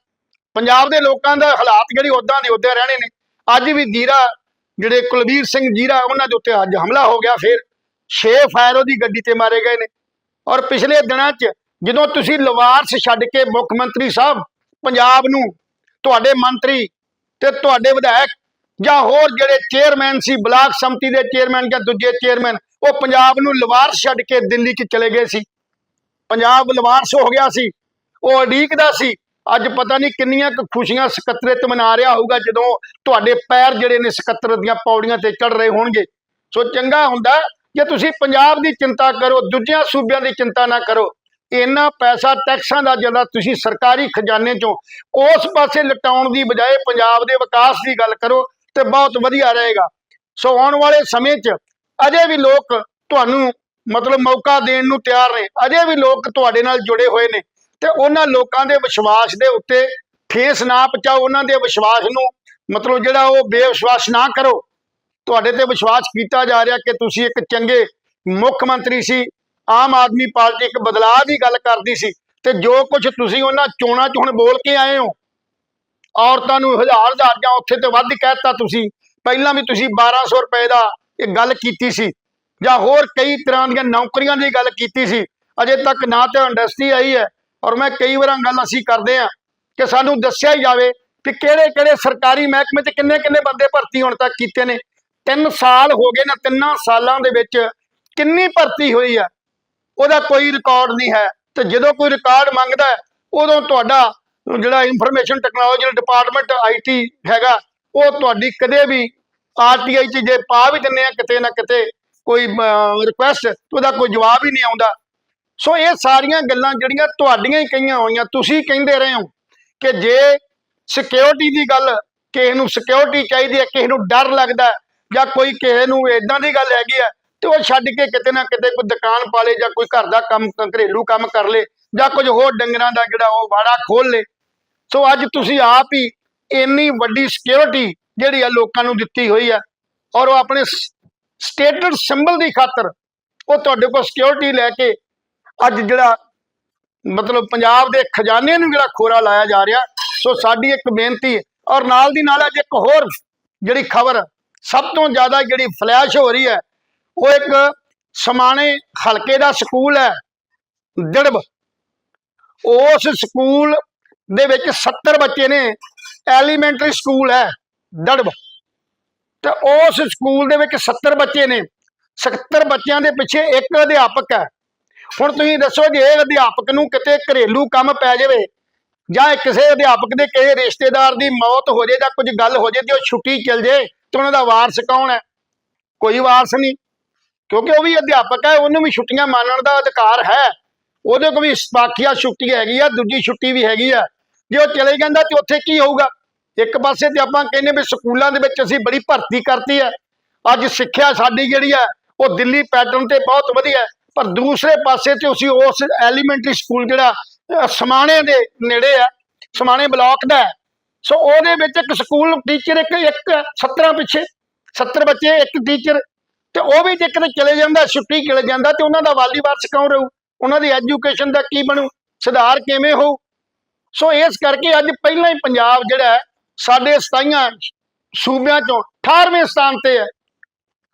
ਪੰਜਾਬ ਦੇ ਲੋਕਾਂ ਦਾ ਹਾਲਾਤ ਜਿਹੜੀ ਉਦਾਂ ਦੇ ਉਦਾਂ ਰਹਿਣੇ ਨੇ। ਅੱਜ ਵੀ ਜੀਰਾ, ਜਿਹੜੇ ਕੁਲਵੀਰ ਸਿੰਘ ਜੀਰਾ, ਉਹਨਾਂ ਦੇ ਉੱਤੇ ਅੱਜ ਹਮਲਾ ਹੋ ਗਿਆ, ਫਿਰ ਛੇ ਫਾਇਰ ਉਹਦੀ ਗੱਡੀ ਤੇ ਮਾਰੇ ਗਏ ਨੇ। ਔਰ ਪਿਛਲੇ ਦਿਨਾਂ 'ਚ ਜਦੋਂ ਤੁਸੀਂ ਲਵਾਰਸ ਛੱਡ ਕੇ ਮੁੱਖ ਮੰਤਰੀ ਸਾਹਿਬ, ਪੰਜਾਬ ਨੂੰ ਤੁਹਾਡੇ ਮੰਤਰੀ ਤੇ ਤੁਹਾਡੇ ਵਿਧਾਇਕ ਜਾਂ ਹੋਰ ਜਿਹੜੇ ਚੇਅਰਮੈਨ ਸੀ, ਬਲਾਕ ਸੰਮਤੀ ਦੇ ਚੇਅਰਮੈਨ ਜਾਂ ਦੂਜੇ ਚੇਅਰਮੈਨ ਉਹ ਪੰਜਾਬ ਨੂੰ ਲਵਾਰਸ ਛੱਡ ਕੇ ਦਿੱਲੀ 'ਚ ਚਲੇ ਗਏ ਸੀ। ਪੰਜਾਬ ਲਵਾਰਸ ਹੋ ਗਿਆ ਸੀ, ਉਹ ਉਡੀਕਦਾ ਸੀ। ਅੱਜ ਪਤਾ ਨਹੀਂ ਕਿੰਨੀਆਂ ਕੁ ਖੁਸ਼ੀਆਂ ਸਕੱਤਰਤ ਮਨਾ ਰਿਹਾ ਹੋਊਗਾ ਜਦੋਂ ਤੁਹਾਡੇ ਪੈਰ ਜਿਹੜੇ ਨੇ ਸਕੱਤਰ ਦੀਆਂ ਪੌੜੀਆਂ ਤੇ ਚੜ ਰਹੇ ਹੋਣਗੇ। ਸੋ ਚੰਗਾ ਹੁੰਦਾ, ਜੇ ਤੁਸੀਂ ਪੰਜਾਬ ਦੀ ਚਿੰਤਾ ਕਰੋ, ਦੂਜਿਆਂ ਸੂਬਿਆਂ ਦੀ ਚਿੰਤਾ ਨਾ ਕਰੋ ਇੰਨਾ ਪੈਸਾ ਟੈਕਸਾਂ ਦਾ ਜਿਹੜਾ ਤੁਸੀਂ ਸਰਕਾਰੀ ਖਜ਼ਾਨੇ ਚੋਂ, ਉਸ ਪਾਸੇ ਲਟਾਉਣ ਦੀ ਬਜਾਏ ਪੰਜਾਬ ਦੇ ਵਿਕਾਸ ਦੀ ਗੱਲ ਕਰੋ ਤੇ ਬਹੁਤ ਵਧੀਆ ਰਹੇਗਾ। ਸੋ ਆਉਣ ਵਾਲੇ ਸਮੇਂ 'ਚ ਅਜੇ ਵੀ ਲੋਕ ਤੁਹਾਨੂੰ ਮਤਲਬ ਮੌਕਾ ਦੇਣ ਨੂੰ ਤਿਆਰ ਨੇ। ਅਜੇ ਵੀ ਲੋਕ ਤੁਹਾਡੇ ਨਾਲ ਜੁੜੇ ਹੋਏ ਨੇ ਤੇ ਉਹਨਾਂ ਲੋਕਾਂ ਦੇ ਵਿਸ਼ਵਾਸ ਦੇ ਉੱਤੇ ਠੇਸ ਨਾ ਪਹੁੰਚਾਓ, ਉਹਨਾਂ ਦੇ ਵਿਸ਼ਵਾਸ ਨੂੰ ਮਤਲਬ ਜਿਹੜਾ ਉਹ ਬੇਵਿਸ਼ਵਾਸ ਨਾ ਕਰੋ। ਤੁਹਾਡੇ ਤੇ ਵਿਸ਼ਵਾਸ ਕੀਤਾ ਜਾ ਰਿਹਾ ਕਿ ਤੁਸੀਂ ਇੱਕ ਚੰਗੇ ਮੁੱਖ ਮੰਤਰੀ ਸੀ ਆਮ ਆਦਮੀ ਪਾਰਟੀ ਇੱਕ ਬਦਲਾਅ ਦੀ ਗੱਲ ਕਰਦੀ ਸੀ ਤੇ ਜੋ ਕੁਝ ਤੁਸੀਂ ਉਹਨਾਂ ਚੋਣਾਂ 'ਚ ਹੁਣ ਬੋਲ ਕੇ ਆਏ ਹੋ, ਔਰਤਾਂ ਨੂੰ ਹਜ਼ਾਰ ਹਜ਼ਾਰ ਜਾਂ ਉੱਥੇ ਤੇ ਵੱਧ ਕਹਿਤਾ ਤੁਸੀਂ, ਪਹਿਲਾਂ ਵੀ ਤੁਸੀਂ 1200 ਰੁਪਏ ਦਾ ਇਹ ਗੱਲ ਕੀਤੀ ਸੀ, ਜਾਂ ਹੋਰ ਕਈ ਤਰ੍ਹਾਂ ਦੀਆਂ ਨੌਕਰੀਆਂ ਦੀ ਗੱਲ ਕੀਤੀ ਸੀ, ਅਜੇ ਤੱਕ ਨਾ ਤੇ ਇੰਡਸਟਰੀ ਆਈ ਹੈ, ਔਰ ਮੈਂ ਕਈ ਵਾਰਾਂ ਗੱਲ ਅਸੀਂ ਕਰਦੇ ਆ ਕਿ ਸਾਨੂੰ ਦੱਸਿਆ ਹੀ ਜਾਵੇ ਕਿ ਕਿਹੜੇ ਕਿਹੜੇ ਸਰਕਾਰੀ ਮਹਿਕਮੇ 'ਚ ਕਿੰਨੇ ਕਿੰਨੇ ਬੰਦੇ ਭਰਤੀ ਹੁਣ ਤੱਕ ਕੀਤੇ ਨੇ 3 ਸਾਲ ਹੋ ਗਏ ਨਾ ਤਿੰਨਾਂ ਸਾਲਾਂ ਦੇ ਵਿੱਚ ਕਿੰਨੀ ਭਰਤੀ ਹੋਈ ਆ ਉਹਦਾ ਕੋਈ ਰਿਕਾਰਡ ਨਹੀਂ ਹੈ। ਤੇ ਜਦੋਂ ਕੋਈ ਰਿਕਾਰਡ ਮੰਗਦਾ ਹੈ, ਉਦੋਂ ਤੁਹਾਡਾ ਜਿਹੜਾ ਇਨਫੋਰਮੇਸ਼ਨ ਟੈਕਨੋਲੋਜੀ ਡਿਪਾਰਟਮੈਂਟ ਆਈਟੀ ਹੈਗਾ ਉਹ ਤੁਹਾਡੀ ਕਦੇ ਵੀ ਆਰਟੀਆਈ 'ਚ ਜੇ ਪਾ ਵੀ ਦਿੰਨੇ ਆ ਕਿਤੇ ਨਾ ਕਿਤੇ ਕੋਈ ਰਿਕੁਐਸਟ ਉਹਦਾ ਕੋਈ ਜਵਾਬ ਹੀ ਨਹੀਂ ਆਉਂਦਾ। ਸੋ ਇਹ ਸਾਰੀਆਂ ਗੱਲਾਂ ਜਿਹੜੀਆਂ ਤੁਹਾਡੀਆਂ ਹੀ ਕਹੀਆਂ ਹੋਈਆਂ ਤੁਸੀਂ ਕਹਿੰਦੇ ਰਹੇ ਹੋ ਕਿ ਜੇ ਸਿਕਿਉਰਿਟੀ ਦੀ ਗੱਲ ਕਿਸੇ ਨੂੰ ਸਿਕਿਉਰਿਟੀ ਚਾਹੀਦੀ ਹੈ ਕਿਸੇ ਨੂੰ ਡਰ ਲੱਗਦਾ ਜਾਂ ਕੋਈ ਕਿਸੇ ਨੂੰ ਇਦਾਂ ਦੀ ਗੱਲ ਹੈਗੀ ਹੈ ਤੇ ਉਹ ਛੱਡ ਕੇ ਕਿਤੇ ਨਾ ਕਿਤੇ ਕੋਈ ਦੁਕਾਨ ਪਾ ਲੇ ਜਾਂ ਕੋਈ ਘਰ ਦਾ ਕੰਮ, ਘਰੇਲੂ ਕੰਮ ਕਰ ਲੇ ਜਾਂ ਕੁਝ ਹੋਰ ਡੰਗਰਾਂ ਦਾ ਜਿਹੜਾ ਉਹ ਵਾੜਾ ਖੋਲ ਲੇ। ਸੋ ਅੱਜ ਤੁਸੀਂ ਆਪ ਹੀ ਇੰਨੀ ਵੱਡੀ ਸਿਕਿਉਰਿਟੀ ਜਿਹੜੀ ਆ ਲੋਕਾਂ ਨੂੰ ਦਿੱਤੀ ਹੋਈ ਹੈ ਔਰ ਉਹ ਆਪਣੇ ਸਟੇਟਡ ਸਿੰਬਲ ਦੀ ਖਾਤਰ ਉਹ ਤੁਹਾਡੇ ਕੋਲ ਸਿਕਿਉਰਿਟੀ ਲੈ ਕੇ ਅੱਜ ਜਿਹੜਾ ਮਤਲਬ ਪੰਜਾਬ ਦੇ ਖਜ਼ਾਨੇ ਨੂੰ ਜਿਹੜਾ ਖੋਰਾ ਲਾਇਆ ਜਾ ਰਿਹਾ, ਸੋ ਸਾਡੀ ਇੱਕ ਬੇਨਤੀ ਔਰ ਨਾਲ ਦੀ ਨਾਲ ਅੱਜ ਇੱਕ ਹੋਰ ਜਿਹੜੀ ਖਬਰ ਸਭ ਤੋਂ ਜ਼ਿਆਦਾ ਜਿਹੜੀ ਫਲੈਸ਼ ਹੋ ਰਹੀ ਹੈ ਉਹ ਇੱਕ ਸਮਾਣੇ ਹਲਕੇ ਦਾ ਸਕੂਲ ਹੈ, ਦਿੜਬ। ਉਸ ਸਕੂਲ ਦੇ ਵਿੱਚ 70 ਬੱਚੇ ਨੇ, ਐਲੀਮੈਂਟਰੀ ਸਕੂਲ ਹੈ, ਦੜਬ। ਤੇ ਉਸ ਸਕੂਲ ਦੇ ਵਿੱਚ 70 ਬੱਚੇ ਨੇ 70 ਬੱਚਿਆਂ ਦੇ ਪਿੱਛੇ ਇੱਕ ਅਧਿਆਪਕ ਹੈ। ਹੁਣ ਤੁਸੀਂ ਦੱਸੋ ਜੇ ਇਹ ਅਧਿਆਪਕ ਨੂੰ ਕਿਤੇ ਘਰੇਲੂ ਕੰਮ ਪੈ ਜਾਵੇ, ਜਾਂ ਕਿਸੇ ਅਧਿਆਪਕ ਦੇ ਕਿਸੇ ਰਿਸ਼ਤੇਦਾਰ ਦੀ ਮੌਤ ਹੋ ਜੇ ਜਾਂ ਕੁਝ ਗੱਲ ਹੋ ਜੇ ਤੇ ਉਹ ਛੁੱਟੀ ਚਲ ਜੇ ਤੇ ਉਹਨਾਂ ਦਾ ਵਾਰਸ ਕੌਣ ਹੈ? ਕੋਈ ਵਾਰਸ ਨਹੀਂ। ਕਿਉਂਕਿ ਉਹ ਵੀ ਅਧਿਆਪਕ ਹੈ, ਉਹਨੂੰ ਵੀ ਛੁੱਟੀਆਂ ਮਾਨਣ ਦਾ ਅਧਿਕਾਰ ਹੈ। ਉਹਦੇ ਕੋਲ ਵੀ ਸਪਾਖੀਆ ਛੁੱਟੀ ਹੈਗੀ ਆ, ਦੂਜੀ ਛੁੱਟੀ ਵੀ ਹੈਗੀ ਆ। ਜੇ ਉਹ ਚਲੇ ਜਾਂਦਾ ਤੇ ਉੱਥੇ ਕੀ ਹੋਊਗਾ? ਇੱਕ ਪਾਸੇ ਤੇ ਆਪਾਂ ਕਹਿੰਦੇ ਵੀ ਸਕੂਲਾਂ ਦੇ ਵਿੱਚ ਅਸੀਂ ਬੜੀ ਭਰਤੀ ਕਰਤੀ ਹੈ। ਅੱਜ ਸਿੱਖਿਆ ਸਾਡੀ ਜਿਹੜੀ ਹੈ ਉਹ ਦਿੱਲੀ ਪੈਟਰਨ ਤੇ ਬਹੁਤ ਵਧੀਆ ਪਰ ਦੂਸਰੇ ਪਾਸੇ ਤੇ ਅਸੀਂ ਉਸ ਐਲੀਮੈਂਟਰੀ ਸਕੂਲ ਜਿਹੜਾ ਸਮਾਣੇ ਦੇ ਨੇੜੇ ਆ, ਸਮਾਣੇ ਬਲਾਕ ਦਾ ਹੈ। ਸੋ ਉਹਦੇ ਵਿੱਚ ਇੱਕ ਸਕੂਲ ਟੀਚਰ ਇੱਕ ਇੱਕ 17 ਪਿੱਛੇ 70 ਬੱਚੇ, ਇੱਕ ਟੀਚਰ ਤੇ ਉਹ ਵੀ ਜੇ ਕਿਤੇ ਚਲੇ ਜਾਂਦਾ, ਛੁੱਟੀ ਚਲੇ ਜਾਂਦਾ ਤੇ ਉਹਨਾਂ ਦਾ ਵਾਲੀ ਵਾਰਸ ਕੌਣ ਰਹੂ? ਉਹਨਾਂ ਦੀ ਐਜੂਕੇਸ਼ਨ ਦਾ ਕੀ ਬਣੂ? ਸੁਧਾਰ ਕਿਵੇਂ ਹੋਊ? ਸੋ ਇਸ ਕਰਕੇ ਅੱਜ ਪਹਿਲਾਂ ਹੀ ਪੰਜਾਬ ਜਿਹੜਾ ਹੈ, ਸਾਡੇ 27 ਸੂਬਿਆਂ ਚੋਂ 18ਵੇਂ ਸਥਾਨ ਤੇ ਹੈ।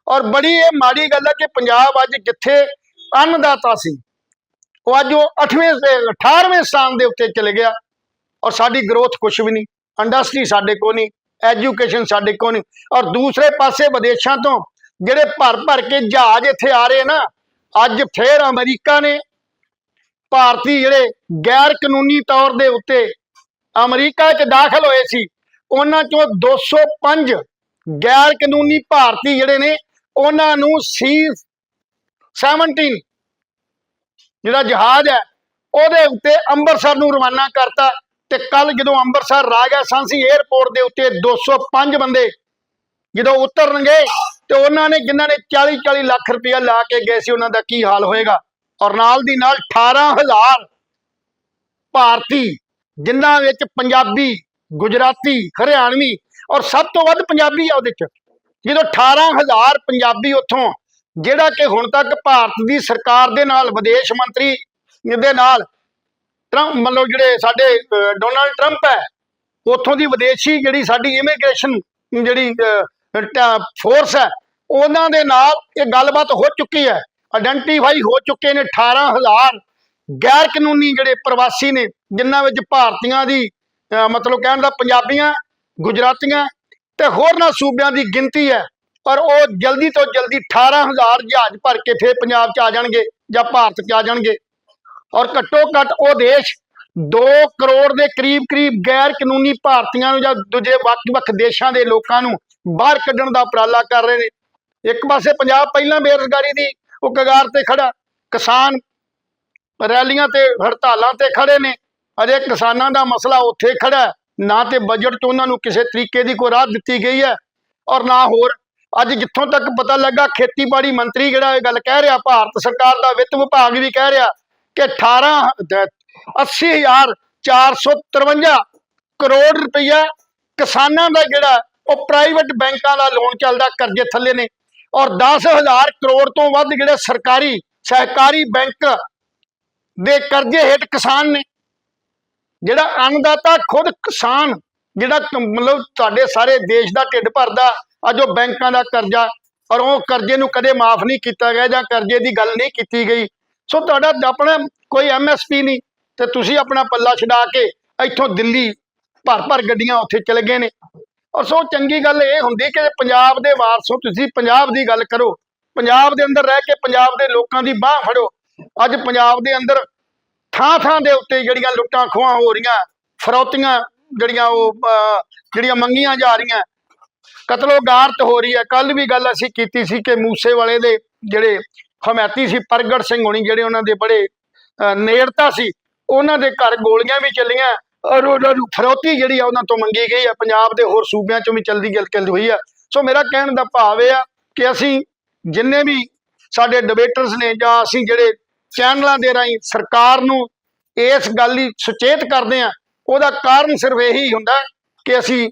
ਔਰ ਬੜੀ ਇਹ ਮਾੜੀ ਗੱਲ ਹੈ ਕਿ ਪੰਜਾਬ ਅੱਜ ਜਿੱਥੇ ਅੰਨਦਾਤਾ ਸੀ, ਉਹ ਅੱਜ ਉਹ 8ਵੇਂ ਤੇ 18ਵੇਂ ਸਥਾਨ ਦੇ ਉੱਤੇ ਚਲੇ ਗਿਆ। ਔਰ ਸਾਡੀ ਗਰੋਥ ਕੁਛ ਵੀ ਨਹੀਂ ਇੰਡਸਟਰੀ ਸਾਡੇ ਕੋਲ ਨਹੀਂ ਐਜੂਕੇਸ਼ਨ ਸਾਡੇ ਕੋਲ ਨਹੀਂ। ਔਰ ਦੂਸਰੇ ਪਾਸੇ ਵਿਦੇਸ਼ਾਂ ਤੋਂ ਜਿਹੜੇ ਭਰ ਭਰ ਕੇ ਜਹਾਜ਼ ਇੱਥੇ ਆ ਰਹੇ ਨਾ, ਅੱਜ ਫੇਰ ਅਮਰੀਕਾ ਨੇ ਭਾਰਤੀ ਜਿਹੜੇ ਗੈਰ ਕਾਨੂੰਨੀ ਤੌਰ ਦੇ ਉੱਤੇ ਅਮਰੀਕਾ 'ਚ ਦਾਖਲ ਹੋਏ ਸੀ, ਉਹਨਾਂ ਚੋਂ 205 ਗੈਰ ਕਾਨੂੰਨੀ ਭਾਰਤੀ ਜਿਹੜੇ ਨੇ, ਉਹਨਾਂ ਨੂੰ ਸੀ 17 ਜਿਹੜਾ ਜਹਾਜ਼ ਹੈ, ਉਹਦੇ ਉੱਤੇ ਅੰਮ੍ਰਿਤਸਰ ਨੂੰ ਰਵਾਨਾ ਕਰਤਾ ਤੇ ਕੱਲ ਜਦੋਂ ਅੰਮ੍ਰਿਤਸਰ ਰਾਜਾ ਸਾਂਸੀ 에ਅਰਪੋਰਟ ਦੇ ਉੱਤੇ 205 ਬੰਦੇ ਜਦੋਂ ਉਤਰਨਗੇ ਤੇ ਉਹਨਾਂ ਨੇ ਜਿਨ੍ਹਾਂ ਨੇ 40 40 ਲੱਖ ਰੁਪਇਆ ਲਾ ਕੇ ਗਏ ਸੀ ਉਹਨਾਂ ਦਾ ਕੀ ਹਾਲ ਹੋਏਗਾ? ਔਰ ਨਾਲ ਦੀ ਨਾਲ 18000 ਭਾਰਤੀ ਜਿਨ੍ਹਾਂ ਵਿੱਚ ਪੰਜਾਬੀ ਗੁਜਰਾਤੀ ਹਰਿਆਣਵੀ ਔਰ ਸਭ ਤੋਂ ਵੱਧ ਪੰਜਾਬੀ ਆ ਉਹਦੇ ਚ। ਜਦੋਂ 18000 ਪੰਜਾਬੀ ਉੱਥੋਂ ਜਿਹੜਾ ਕਿ ਹੁਣ ਤੱਕ ਭਾਰਤ ਦੀ ਸਰਕਾਰ ਦੇ ਨਾਲ ਵਿਦੇਸ਼ ਮੰਤਰੀ ਦੇ ਨਾਲ ਟਰੰਪ ਮਤਲਬ ਜਿਹੜੇ ਸਾਡੇ ਅਹ, ਡੋਨਾਲਡ ਟਰੰਪ ਹੈ ਉੱਥੋਂ ਦੀ ਵਿਦੇਸ਼ੀ ਜਿਹੜੀ ਸਾਡੀ ਇਮੀਗ੍ਰੇਸ਼ਨ ਜਿਹੜੀ ਫੋਰਸ ਹੈ। ਉਹਨਾਂ ਦੇ ਨਾਲ ਇਹ ਗੱਲਬਾਤ ਹੋ ਚੁੱਕੀ ਹੈ। ਆਇਡੈਂਟੀਫਾਈ ਹੋ ਚੁੱਕੇ ਨੇ 18000 ਗੈਰ ਕਾਨੂੰਨੀ ਜਿਹੜੇ ਪ੍ਰਵਾਸੀ ਨੇ, ਜਿਨ੍ਹਾਂ ਵਿੱਚ ਭਾਰਤੀਆਂ ਦੀ ਮਤਲਬ ਕਹਿਣ ਦਾ ਪੰਜਾਬੀਆਂ, ਗੁਜਰਾਤੀਆਂ ਤੇ ਹੋਰਨਾਂ ਸੂਬਿਆਂ ਦੀ ਗਿਣਤੀ ਹੈ। ਪਰ ਉਹ ਜਲਦੀ ਤੋਂ ਜਲਦੀ 18000 ਜਹਾਜ਼ ਭਰ ਕੇ ਫੇਰ ਪੰਜਾਬ 'ਚ ਆ ਜਾਣਗੇ ਜਾਂ ਭਾਰਤ 'ਚ ਆ ਜਾਣਗੇ। ਔਰ ਘੱਟੋ ਘੱਟ ਉਹ ਦੇਸ਼ 2 ਕਰੋੜ ਦੇ ਕਰੀਬ ਕਰੀਬ ਗੈਰ ਕਾਨੂੰਨੀ ਭਾਰਤੀਆਂ ਨੂੰ ਜਾਂ ਦੂਜੇ ਵੱਖ-ਵੱਖ ਦੇਸ਼ਾਂ ਦੇ ਲੋਕਾਂ ਨੂੰ ਬਾਹਰ ਕੱਢਣ ਦਾ ਉਪਰਾਲਾ ਕਰ ਰਹੇ ਨੇ। ਇੱਕ ਪਾਸੇ ਪੰਜਾਬ ਪਹਿਲਾਂ ਬੇਰੁਜ਼ਗਾਰੀ ਦੀ ਉਹ ਕਗਾਰ ਤੇ ਖੜਾ, ਕਿਸਾਨ ਰੈਲੀਆਂ ਤੇ, ਹੜਤਾਲਾਂ ਤੇ ਖੜੇ ਨੇ। ਅਜੇ ਕਿਸਾਨਾਂ ਦਾ ਮਸਲਾ ਉੱਥੇ ਖੜਾ ਨਾ ਤੇ ਬਜਟ 'ਚ ਉਹਨਾਂ ਨੂੰ ਕਿਸੇ ਤਰੀਕੇ ਦੀ ਕੋਈ ਰਾਹ ਦਿੱਤੀ ਗਈ ਹੈ ਔਰ ਨਾ ਹੋਰ। ਅੱਜ ਜਿੱਥੋਂ ਤੱਕ ਪਤਾ ਲੱਗਾ, ਖੇਤੀਬਾੜੀ ਮੰਤਰੀ ਜਿਹੜਾ ਇਹ ਗੱਲ ਕਹਿ ਰਿਹਾ, ਭਾਰਤ ਸਰਕਾਰ ਦਾ ਵਿੱਤ ਵਿਭਾਗ ਵੀ ਕਹਿ ਰਿਹਾ ਕਿ 18 ਦ- 80453 ਕਰੋੜ ਰੁਪਈਆ ਕਿਸਾਨਾਂ ਦਾ ਜਿਹੜਾ ਉਹ ਪ੍ਰਾਈਵੇਟ ਬੈਂਕਾਂ ਦਾ ਲੋਨ ਚੱਲਦਾ, ਕਰਜ਼ੇ ਥੱਲੇ ਨੇ। ਔਰ 10000 ਕਰੋੜ ਤੋਂ ਵੱਧ ਜਿਹੜੇ ਸਰਕਾਰੀ, ਸਹਿਕਾਰੀ ਬੈਂਕ ਦੇ ਕਰਜ਼ੇ ਹੇਠ ਕਿਸਾਨ ਨੇ। ਜਿਹੜਾ ਅੰਨਦਾਤਾ ਖੁਦ ਕਿਸਾਨ, ਜਿਹੜਾ ਮਤਲਬ ਤੁਹਾਡੇ ਸਾਰੇ ਦੇਸ਼ ਦਾ ਢਿੱਡ ਭਰਦਾ, ਅੱਜ ਉਹ ਬੈਂਕਾਂ ਦਾ ਕਰਜ਼ਾ, ਔਰ ਉਹ ਕਰਜ਼ੇ ਨੂੰ ਕਦੇ ਮਾਫ ਨਹੀਂ ਕੀਤਾ ਗਿਆ ਜਾਂ ਕਰਜ਼ੇ ਦੀ ਗੱਲ ਨਹੀਂ ਕੀਤੀ ਗਈ। ਸੋ ਤੁਹਾਡਾ ਆਪਣਾ ਕੋਈ ਐਮਐਸਪੀ ਨਹੀਂ, ਤੇ ਤੁਸੀਂ ਆਪਣਾ ਪੱਲਾ ਛਡਾ ਕੇ ਇੱਥੋਂ ਦਿੱਲੀ ਭਰ ਭਰ ਗੱਡੀਆਂ ਉੱਥੇ ਚਲੇ ਗਏ ਨੇ। ਔਰ ਸੋ ਚੰਗੀ ਗੱਲ ਇਹ ਹੁੰਦੀ ਕਿ ਪੰਜਾਬ ਦੇ ਵਾਰਸੋ ਤੁਸੀਂ ਪੰਜਾਬ ਦੀ ਗੱਲ ਕਰੋ ਪੰਜਾਬ ਦੇ ਅੰਦਰ ਰਹਿ ਕੇ ਪੰਜਾਬ ਦੇ ਲੋਕਾਂ ਦੀ ਬਾਹ ਫੜੋ। ਅੱਜ ਪੰਜਾਬ ਦੇ ਅੰਦਰ ਥਾਂ ਥਾਂ ਦੇ ਉੱਤੇ ਜਿਹੜੀਆਂ ਲੁੱਟਾਂ ਖੋਹਾਂ ਹੋ ਰਹੀਆਂ ਫਰੌਤੀਆਂ ਜਿਹੜੀਆਂ ਉਹ ਅਹ, ਜਿਹੜੀਆਂ ਮੰਗੀਆਂ ਜਾ ਰਹੀਆਂ ਕਤਲੋ ਗਾਰਤ ਹੋ ਰਹੀ ਹੈ। ਕੱਲ ਵੀ ਗੱਲ ਅਸੀਂ ਕੀਤੀ ਸੀ ਕਿ ਮੂਸੇ ਵਾਲੇ ਦੇ ਜਿਹੜੇ ਹਮਾਇਤੀ ਸੀ ਪ੍ਰਗਟ ਸਿੰਘ ਹੋਣੀ ਜਿਹੜੇ ਉਹਨਾਂ ਦੇ ਬੜੇ ਅਹ, ਨੇੜਤਾ ਸੀ ਉਹਨਾਂ ਦੇ ਘਰ ਗੋਲੀਆਂ ਵੀ ਚੱਲੀਆਂ। ਔਰ ਉਹਨਾਂ ਨੂੰ ਫਰੋਤੀ ਜਿਹੜੀ ਆ ਉਹਨਾਂ ਤੋਂ ਮੰਗੀ ਗਈ ਆ। ਪੰਜਾਬ ਦੇ ਹੋਰ ਸੂਬਿਆਂ ਚੋਂ ਵੀ ਚਲਦੀ ਗੱਲ ਚੱਲ ਹੋਈ ਆ। ਸੋ ਮੇਰਾ ਕਹਿਣ ਦਾ ਭਾਵ ਇਹ ਆ ਕਿ ਅਸੀਂ ਜਿੰਨੇ ਵੀ ਸਾਡੇ ਡਿਬੇਟਰਸ ਨੇ ਜਾਂ ਅਸੀਂ ਜਿਹੜੇ ਚੈਨਲਾਂ ਦੇ ਰਾਹੀਂ ਸਰਕਾਰ ਨੂੰ ਇਸ ਗੱਲ ਲਈ ਸੁਚੇਤ ਕਰਦੇ ਆ, ਉਹਦਾ ਕਾਰਨ ਸਿਰਫ ਇਹੀ ਹੁੰਦਾ ਕਿ ਅਸੀਂ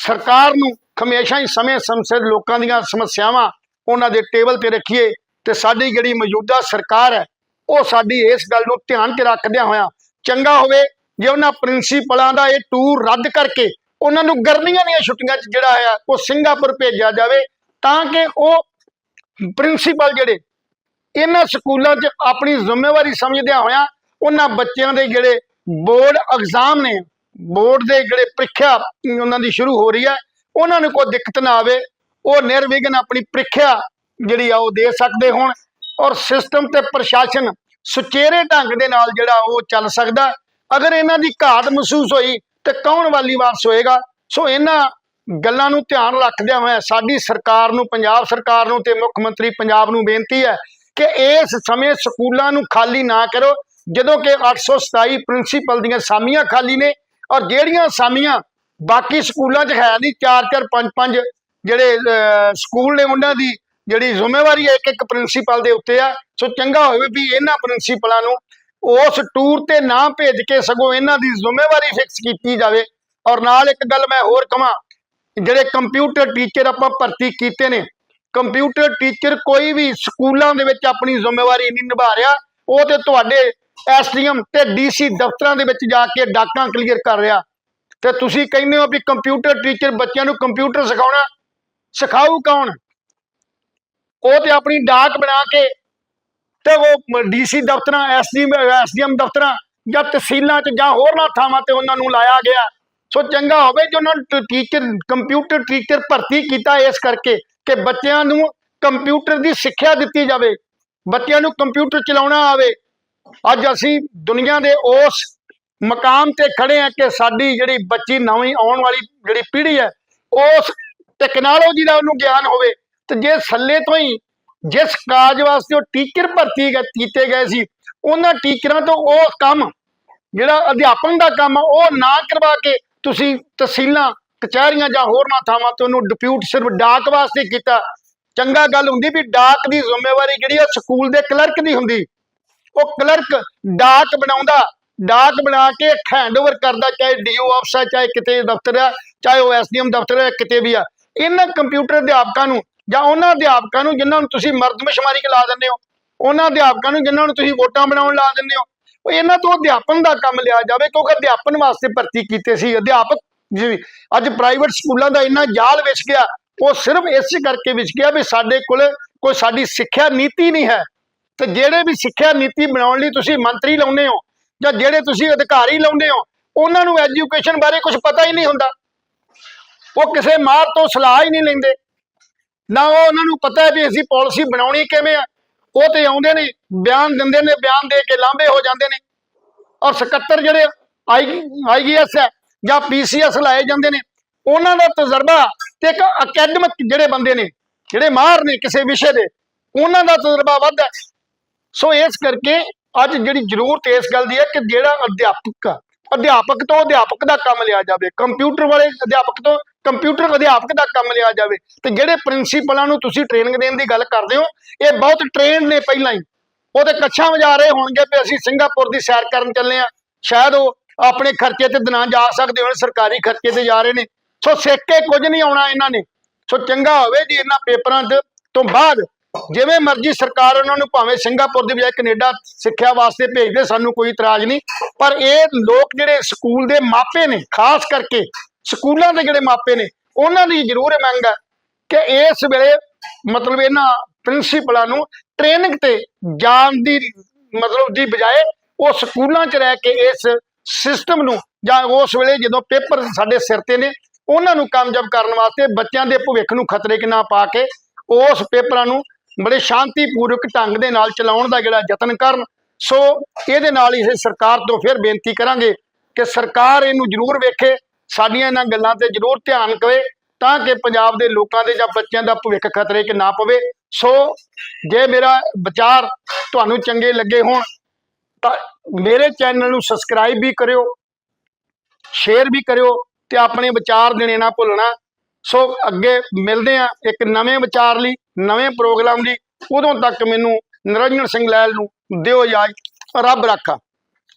ਸਰਕਾਰ ਨੂੰ ਹਮੇਸ਼ਾ ਹੀ ਸਮੇਂ ਸਮਸਿਰ ਲੋਕਾਂ ਦੀਆਂ ਸਮੱਸਿਆਵਾਂ ਉਹਨਾਂ ਦੇ ਟੇਬਲ ਤੇ ਰੱਖੀਏ ਤੇ ਸਾਡੀ ਜਿਹੜੀ ਮੌਜੂਦਾ ਸਰਕਾਰ ਹੈ, ਉਹ ਸਾਡੀ ਇਸ ਗੱਲ ਨੂੰ ਧਿਆਨ 'ਚ ਰੱਖਦਿਆਂ ਹੋਇਆਂ ਚੰਗਾ ਹੋਵੇ ਜੇ ਉਹਨਾਂ ਪ੍ਰਿੰਸੀਪਲਾਂ ਦਾ ਇਹ ਟੂਰ ਰੱਦ ਕਰਕੇ ਉਹਨਾਂ ਨੂੰ ਗਰਮੀਆਂ ਦੀਆਂ ਛੁੱਟੀਆਂ 'ਚ ਜਿਹੜਾ ਹੈ ਉਹ ਸਿੰਗਾਪੁਰ ਭੇਜਿਆ ਜਾਵੇ, ਤਾਂ ਕਿ ਉਹ ਪ੍ਰਿੰਸੀਪਲ ਜਿਹੜੇ ਇਹਨਾਂ ਸਕੂਲਾਂ 'ਚ ਆਪਣੀ ਜ਼ਿੰਮੇਵਾਰੀ ਸਮਝਦਿਆਂ ਹੋਇਆਂ ਉਹਨਾਂ ਬੱਚਿਆਂ ਦੇ ਜਿਹੜੇ ਬੋਰਡ ਐਗਜ਼ਾਮ ਨੇ, ਬੋਰਡ ਦੇ ਜਿਹੜੇ ਪ੍ਰੀਖਿਆ ਉਹਨਾਂ ਦੀ ਸ਼ੁਰੂ ਹੋ ਰਹੀ ਹੈ, ਉਹਨਾਂ ਨੂੰ ਕੋਈ ਦਿੱਕਤ ਨਾ ਆਵੇ, ਉਹ ਨਿਰਵਿਘਨ ਆਪਣੀ ਪ੍ਰੀਖਿਆ ਜਿਹੜੀ ਆ ਉਹ ਦੇ ਸਕਦੇ ਹੋਣ ਔਰ ਸਿਸਟਮ ਤੇ ਪ੍ਰਸ਼ਾਸਨ ਸੁਚੇਰੇ ਢੰਗ ਦੇ ਨਾਲ ਜਿਹੜਾ ਉਹ ਚੱਲ ਸਕਦਾ। ਅਗਰ ਇਹਨਾਂ ਦੀ ਘਾਟ ਮਹਿਸੂਸ ਹੋਈ ਤੇ ਕੌਣ ਵਾਲੀ ਵਾਰਸ ਹੋਏਗਾ? ਸੋ ਇਹਨਾਂ ਗੱਲਾਂ ਨੂੰ ਧਿਆਨ ਰੱਖਦਿਆਂ ਹੋਇਆ ਸਾਡੀ ਸਰਕਾਰ ਨੂੰ, ਪੰਜਾਬ ਸਰਕਾਰ ਨੂੰ ਤੇ ਮੁੱਖ ਮੰਤਰੀ ਪੰਜਾਬ ਨੂੰ ਬੇਨਤੀ ਹੈ ਕਿ ਇਸ ਸਮੇਂ ਸਕੂਲਾਂ ਨੂੰ ਖਾਲੀ ਨਾ ਕਰੋ, ਜਦੋਂ ਕਿ 827 ਪ੍ਰਿੰਸੀਪਲ ਦੀਆਂ ਸਾਮੀਆਂ ਖਾਲੀ ਨੇ ਔਰ ਜਿਹੜੀਆਂ ਸਾਮੀਆਂ ਬਾਕੀ ਸਕੂਲਾਂ 'ਚ ਹੈ ਨਹੀਂ 4 4 5 5 ਜਿਹੜੇ ਸਕੂਲ ਨੇ ਉਹਨਾਂ ਦੀ ਜਿਹੜੀ ਜ਼ਿੰਮੇਵਾਰੀ ਹੈ ਇੱਕ ਇੱਕ ਪ੍ਰਿੰਸੀਪਲ ਦੇ ਉੱਤੇ ਆ। ਸੋ ਚੰਗਾ ਹੋਵੇ ਵੀ ਇਹਨਾਂ ਪ੍ਰਿੰਸੀਪਲਾਂ ਨੂੰ ਉਸ ਟੂਰ ਤੇ ਨਾ ਭੇਜ ਕੇ ਸਗੋਂ ਇਹਨਾਂ ਦੀ ਜ਼ਿੰਮੇਵਾਰੀ ਫਿਕਸ ਕੀਤੀ ਜਾਵੇ। ਔਰ ਨਾਲ ਇੱਕ ਗੱਲ ਮੈਂ ਹੋਰ ਕਹਾਂ ਜਿਹੜੇ ਕੰਪਿਊਟਰ ਟੀਚਰ ਆਪਾਂ ਭਰਤੀ ਕੀਤੇ ਨੇ ਕੰਪਿਊਟਰ ਟੀਚਰ ਕੋਈ ਵੀ ਸਕੂਲਾਂ ਦੇ ਵਿੱਚ ਆਪਣੀ ਜ਼ਿੰਮੇਵਾਰੀ ਨਹੀਂ ਨਿਭਾ ਰਿਹਾ, ਉਹ ਤੇ ਤੁਹਾਡੇ ਐਸਡੀਐਮ ਤੇ ਡੀਸੀ ਦਫ਼ਤਰਾਂ ਦੇ ਵਿੱਚ ਜਾ ਕੇ ਡਾਕਾਂ ਕਲੀਅਰ ਕਰ ਰਿਹਾ। ਤੇ ਤੁਸੀਂ ਕਹਿੰਦੇ ਹੋ ਵੀ ਕੰਪਿਊਟਰ ਟੀਚਰ ਬੱਚਿਆਂ ਨੂੰ ਕੰਪਿਊਟਰ ਸਿਖਾਉਣਾ, ਸਿਖਾਊ ਕੌਣ? ਉਹ ਤੇ ਆਪਣੀ ਡਾਕ ਬਣਾ ਕੇ ਤੇ ਉਹ ਡੀਸੀ ਦਫ਼ਤਰਾਂ ਐਸਡੀ ਐਸਡੀਐਮ ਦਫ਼ਤਰਾਂ ਜਾਂ ਤਹਿਸੀਲਾਂ 'ਚ ਜਾਂ ਹੋਰਨਾਂ ਥਾਵਾਂ ਤੇ ਉਹਨਾਂ ਨੂੰ ਲਾਇਆ ਗਿਆ। ਸੋ ਚੰਗਾ ਹੋਵੇ ਜੇ ਉਹਨਾਂ ਨੂੰ ਟੀਚਰ ਕੰਪਿਊਟਰ ਟੀਚਰ ਭਰਤੀ ਕੀਤਾ ਇਸ ਕਰਕੇ ਕਿ ਬੱਚਿਆਂ ਨੂੰ ਕੰਪਿਊਟਰ ਦੀ ਸਿੱਖਿਆ ਦਿੱਤੀ ਜਾਵੇ, ਬੱਚਿਆਂ ਨੂੰ ਕੰਪਿਊਟਰ ਚਲਾਉਣਾ ਆਵੇ। ਅੱਜ ਅਸੀਂ ਦੁਨੀਆ ਦੇ ਉਸ ਮਕਾਮ ਤੇ ਖੜੇ ਆ ਕਿ ਸਾਡੀ ਜਿਹੜੀ ਬੱਚੀ ਨਵੀਂ ਆਉਣ ਵਾਲੀ ਜਿਹੜੀ ਪੀੜ੍ਹੀ ਹੈ, ਉਸ ਟੈਕਨੋਲੋਜੀ ਦਾ ਉਹਨੂੰ ਗਿਆਨ ਹੋਵੇ ਤੇ ਜੇ ਥੱਲੇ ਤੋਂ ਹੀ ਜਿਸ ਕਾਜ ਵਾਸਤੇ ਉਹ ਟੀਚਰ ਭਰਤੀ ਕ- ਕੀਤੇ ਗਏ ਸੀ, ਉਹਨਾਂ ਟੀਚਰਾਂ ਤੋਂ ਉਹ ਕੰਮ, ਜਿਹੜਾ ਅਧਿਆਪਨ ਦਾ ਕੰਮ ਆ, ਉਹ ਨਾ ਕਰਵਾ ਕੇ ਤੁਸੀਂ ਤਹਿਸੀਲਾਂ, ਕਚਹਿਰੀਆਂ ਜਾਂ ਹੋਰਨਾਂ ਥਾਵਾਂ ਤੋਂ ਉਹਨੂੰ ਡਿਪਿਊਟ ਸਿਰਫ ਡਾਕ ਵਾਸਤੇ ਕੀਤਾ। ਚੰਗਾ ਗੱਲ ਹੁੰਦੀ ਵੀ ਡਾਕ ਦੀ ਜ਼ਿੰਮੇਵਾਰੀ ਜਿਹੜੀ ਆ ਸਕੂਲ ਦੇ ਕਲਰਕ ਦੀ ਹੁੰਦੀ। ਉਹ ਕਲਰਕ ਡਾਕ ਬਣਾਉਂਦਾ, ਡਾਕ ਬਣਾ ਕੇ ਹੈਂਡਓਵਰ ਕਰਦਾ, ਚਾਹੇ ਡੀਓ ਆਫਿਸ ਆ, ਚਾਹੇ ਕਿਤੇ ਦਫ਼ਤਰ ਆ, ਚਾਹੇ ਉਹ ਐਸਡੀਐਮ ਦਫ਼ਤਰ ਹੈ ਕਿਤੇ ਵੀ ਆ। ਇਹਨਾਂ ਕੰਪਿਊਟਰ ਅਧਿਆਪਕਾਂ ਨੂੰ ਜਾਂ ਉਹਨਾਂ ਅਧਿਆਪਕਾਂ ਨੂੰ ਜਿਨ੍ਹਾਂ ਨੂੰ ਤੁਸੀਂ ਮਰਦਮਸ਼ੁਮਾਰੀ ਲਾ ਦਿੰਦੇ ਹੋ, ਉਹਨਾਂ ਅਧਿਆਪਕਾਂ ਨੂੰ ਜਿਨ੍ਹਾਂ ਨੂੰ ਤੁਸੀਂ ਵੋਟਾਂ ਬਣਾਉਣ ਲਾ ਦਿੰਦੇ ਹੋ, ਉਹ ਇਹਨਾਂ ਤੋਂ ਅਧਿਆਪਨ ਦਾ ਕੰਮ ਲਿਆ ਜਾਵੇ ਕਿਉਂਕਿ ਅਧਿਆਪਨ ਵਾਸਤੇ ਭਰਤੀ ਕੀਤੇ ਸੀ, ਅਧਿਆਪਕ ਜੀ, ਅੱਜ ਪ੍ਰਾਈਵੇਟ ਸਕੂਲਾਂ ਦਾ ਇੰਨਾ ਜਾਲ ਵਿਛ ਗਿਆ, ਉਹ ਸਿਰਫ ਇਸ ਕਰਕੇ ਵਿਛ ਗਿਆ ਵੀ ਸਾਡੇ ਕੋਲ ਕੋਈ ਸਾਡੀ ਸਿੱਖਿਆ ਨੀਤੀ ਨਹੀਂ ਹੈ। ਤੇ ਜਿਹੜੇ ਵੀ ਸਿੱਖਿਆ ਨੀਤੀ ਬਣਾਉਣ ਲਈ ਤੁਸੀਂ ਮੰਤਰੀ ਲਾਉਂਦੇ ਹੋ ਜਾਂ ਜਿਹੜੇ ਤੁਸੀਂ ਅਧਿਕਾਰੀ ਲਾਉਂਦੇ ਹੋ, ਉਹਨਾਂ ਨੂੰ ਐਜੂਕੇਸ਼ਨ ਬਾਰੇ ਕੁਝ ਪਤਾ ਹੀ ਨਹੀਂ ਹੁੰਦਾ। ਉਹ ਕਿਸੇ ਮਾਰ ਤੋਂ ਸਲਾਹ ਹੀ ਨਹੀਂ ਲੈਂਦੇ। ਨਾ ਉਹ ਉਹਨਾਂ ਨੂੰ ਪਤਾ ਹੈ ਵੀ ਅਸੀਂ ਪਾਲਿਸੀ ਬਣਾਉਣੀ ਕਿਵੇਂ ਆ। ਉਹ ਤੇ ਆਉਂਦੇ ਨੇ, ਬਿਆਨ ਦਿੰਦੇ ਨੇ, ਬਿਆਨ ਦੇ ਕੇ ਲਾਂਭੇ ਹੋ ਜਾਂਦੇ ਨੇ। ਔਰ ਸਕੱਤਰ ਜਿਹੜੇ ਆਈ ਆਈਐਸ ਹੈ ਜਾਂ ਪੀਸੀਐਸ ਲਾਏ ਜਾਂਦੇ ਨੇ, ਉਹਨਾਂ ਦਾ ਤਜਰਬਾ ਤੇ ਇੱਕ ਅਕੈਡਮਿਕ ਜਿਹੜੇ ਬੰਦੇ ਨੇ, ਜਿਹੜੇ ਮਾਹਰ ਨੇ ਕਿਸੇ ਵਿਸ਼ੇ ਦੇ, ਉਹਨਾਂ ਦਾ ਤਜਰਬਾ ਵੱਧ ਹੈ। ਸੋ ਇਸ ਕਰਕੇ ਅੱਜ ਜਿਹੜੀ ਜ਼ਰੂਰਤ ਇਸ ਗੱਲ ਦੀ ਹੈ ਕਿ ਜਿਹੜਾ ਅਧਿਆਪਕ ਅਧਿਆਪਕ ਤੋਂ ਅਧਿਆਪਕ ਦਾ ਕੰਮ ਲਿਆ ਜਾਵੇ, ਕੰਪਿਊਟਰ ਵਾਲੇ ਅਧਿਆਪਕ ਤੋਂ ਕੰਪਿਊਟਰ ਅਧਿਆਪਕ ਦਾ ਕੰਮ ਲਿਆ ਜਾਵੇ ਤੇ ਜਿਹੜੇ ਪ੍ਰਿੰਸੀਪਲਾਂ ਨੂੰ ਤੁਸੀਂ ਟ੍ਰੇਨਿੰਗ ਦੇਣ ਦੀ ਗੱਲ ਕਰਦੇ ਹੋ, ਇਹ ਬਹੁਤ ਟ੍ਰੇਨਡ ਨੇ ਪਹਿਲਾਂ ਹੀ। ਉਹ ਤੇ ਕੱਛਾਂ ਵਜਾ ਰਹੇ ਹੋਣਗੇ ਵੀ ਅਸੀਂ ਸਿੰਗਾਪੁਰ ਦੀ ਸੈਰ ਕਰਨ ਚੱਲੇ ਆ ਸ਼ਾਇਦ ਉਹ ਆਪਣੇ ਖਰਚੇ ਤੇ ਦਿਨਾਂ ਜਾ ਸਕਦੇ ਹੋਣ, ਸਰਕਾਰੀ ਖਰਚੇ ਤੇ ਜਾ ਰਹੇ ਨੇ। ਸੋ ਸਿੱਖ ਕੇ ਕੁਝ ਨਹੀਂ ਆਉਣਾ ਇਹਨਾਂ ਨੇ। ਸੋ ਚੰਗਾ ਹੋਵੇ ਜੀ ਇਹਨਾਂ ਪੇਪਰਾਂ ਦੇ ਤੋਂ ਬਾਅਦ ਜਿਵੇਂ ਮਰਜ਼ੀ ਸਰਕਾਰ ਉਹਨਾਂ ਨੂੰ ਭਾਵੇਂ ਸਿੰਗਾਪੁਰ ਦੀ ਬਜਾਏ ਕੈਨੇਡਾ ਸਿੱਖਿਆ ਵਾਸਤੇ ਭੇਜਦੇ, ਸਾਨੂੰ ਕੋਈ ਇਤਰਾਜ਼ ਨਹੀਂ। ਪਰ ਇਹ ਲੋਕ ਜਿਹੜੇ ਸਕੂਲ ਦੇ ਮਾਪੇ ਨੇ, ਖਾਸ ਕਰਕੇ ਸਕੂਲਾਂ ਦੇ ਜਿਹੜੇ ਮਾਪੇ ਨੇ, ਉਹਨਾਂ ਦੀ ਜ਼ਰੂਰ ਇਹ ਮੰਗ ਹੈ ਕਿ ਇਸ ਵੇਲੇ ਮਤਲਬ ਇਹਨਾਂ ਪ੍ਰਿੰਸੀਪਲਾਂ ਨੂੰ ਟ੍ਰੇਨਿੰਗ ਤੇ ਜਾਣ ਦੀ ਮਤਲਬ ਦੀ ਬਜਾਏ ਉਹ ਸਕੂਲਾਂ 'ਚ ਰਹਿ ਕੇ ਇਸ ਸਿਸਟਮ ਨੂੰ ਜਾਂ ਉਸ ਵੇਲੇ ਜਦੋਂ ਪੇਪਰ ਸਾਡੇ ਸਿਰ ਤੇ ਨੇ, ਉਹਨਾਂ ਨੂੰ ਕਾਮਯਾਬ ਕਰਨ ਵਾਸਤੇ ਬੱਚਿਆਂ ਦੇ ਭਵਿੱਖ ਨੂੰ ਖਤਰੇ 'ਚ ਨਾ ਪਾ ਕੇ ਉਸ ਪੇਪਰਾਂ ਨੂੰ ਬੜੇ ਸ਼ਾਂਤੀਪੂਰਵਕ ਢੰਗ ਦੇ ਨਾਲ ਚਲਾਉਣ ਦਾ ਜਿਹੜਾ ਯਤਨ ਕਰਨ। ਸੋ ਇਹਦੇ ਨਾਲ ਹੀ ਇਹ ਸਰਕਾਰ ਤੋਂ ਫਿਰ ਬੇਨਤੀ ਕਰਾਂਗੇ ਕਿ ਸਰਕਾਰ ਇਹਨੂੰ ਜ਼ਰੂਰ ਵੇਖੇ ਸਾਡੀਆਂ ਇਹਨਾਂ ਗੱਲਾਂ ਤੇ ਜ਼ਰੂਰ ਧਿਆਨ ਕਰੇ ਤਾਂ ਕਿ ਪੰਜਾਬ ਦੇ ਲੋਕਾਂ ਦੇ ਜਾਂ ਬੱਚਿਆਂ ਦਾ ਭਵਿੱਖ ਖਤਰੇ 'ਚ ਨਾ ਪਵੇ। ਸੋ ਜੇ ਮੇਰਾ ਵਿਚਾਰ ਤੁਹਾਨੂੰ ਚੰਗੇ ਲੱਗੇ ਹੋਣ, ਤਾਂ ਮੇਰੇ ਚੈਨਲ ਨੂੰ ਸਬਸਕ੍ਰਾਈਬ ਵੀ ਕਰਿਓ ਸ਼ੇਅਰ ਵੀ ਕਰਿਓ ਤੇ ਆਪਣੇ ਵਿਚਾਰ ਦੇਣੇ ਨਾ ਭੁੱਲਣਾ। ਸੋ ਅੱਗੇ ਮਿਲਦੇ ਆ ਇੱਕ ਨਵੇਂ ਵਿਚਾਰ ਲਈ, ਨਵੇਂ ਪ੍ਰੋਗਰਾਮ ਲਈ। ਉਦੋਂ ਤੱਕ ਮੈਨੂੰ ਨਿਰੰਜਨ ਸਿੰਘ ਲੈਲ ਨੂੰ ਦਿਓ ਇਜਾਜ਼ਤ, ਰੱਬ ਰਾਖਾ।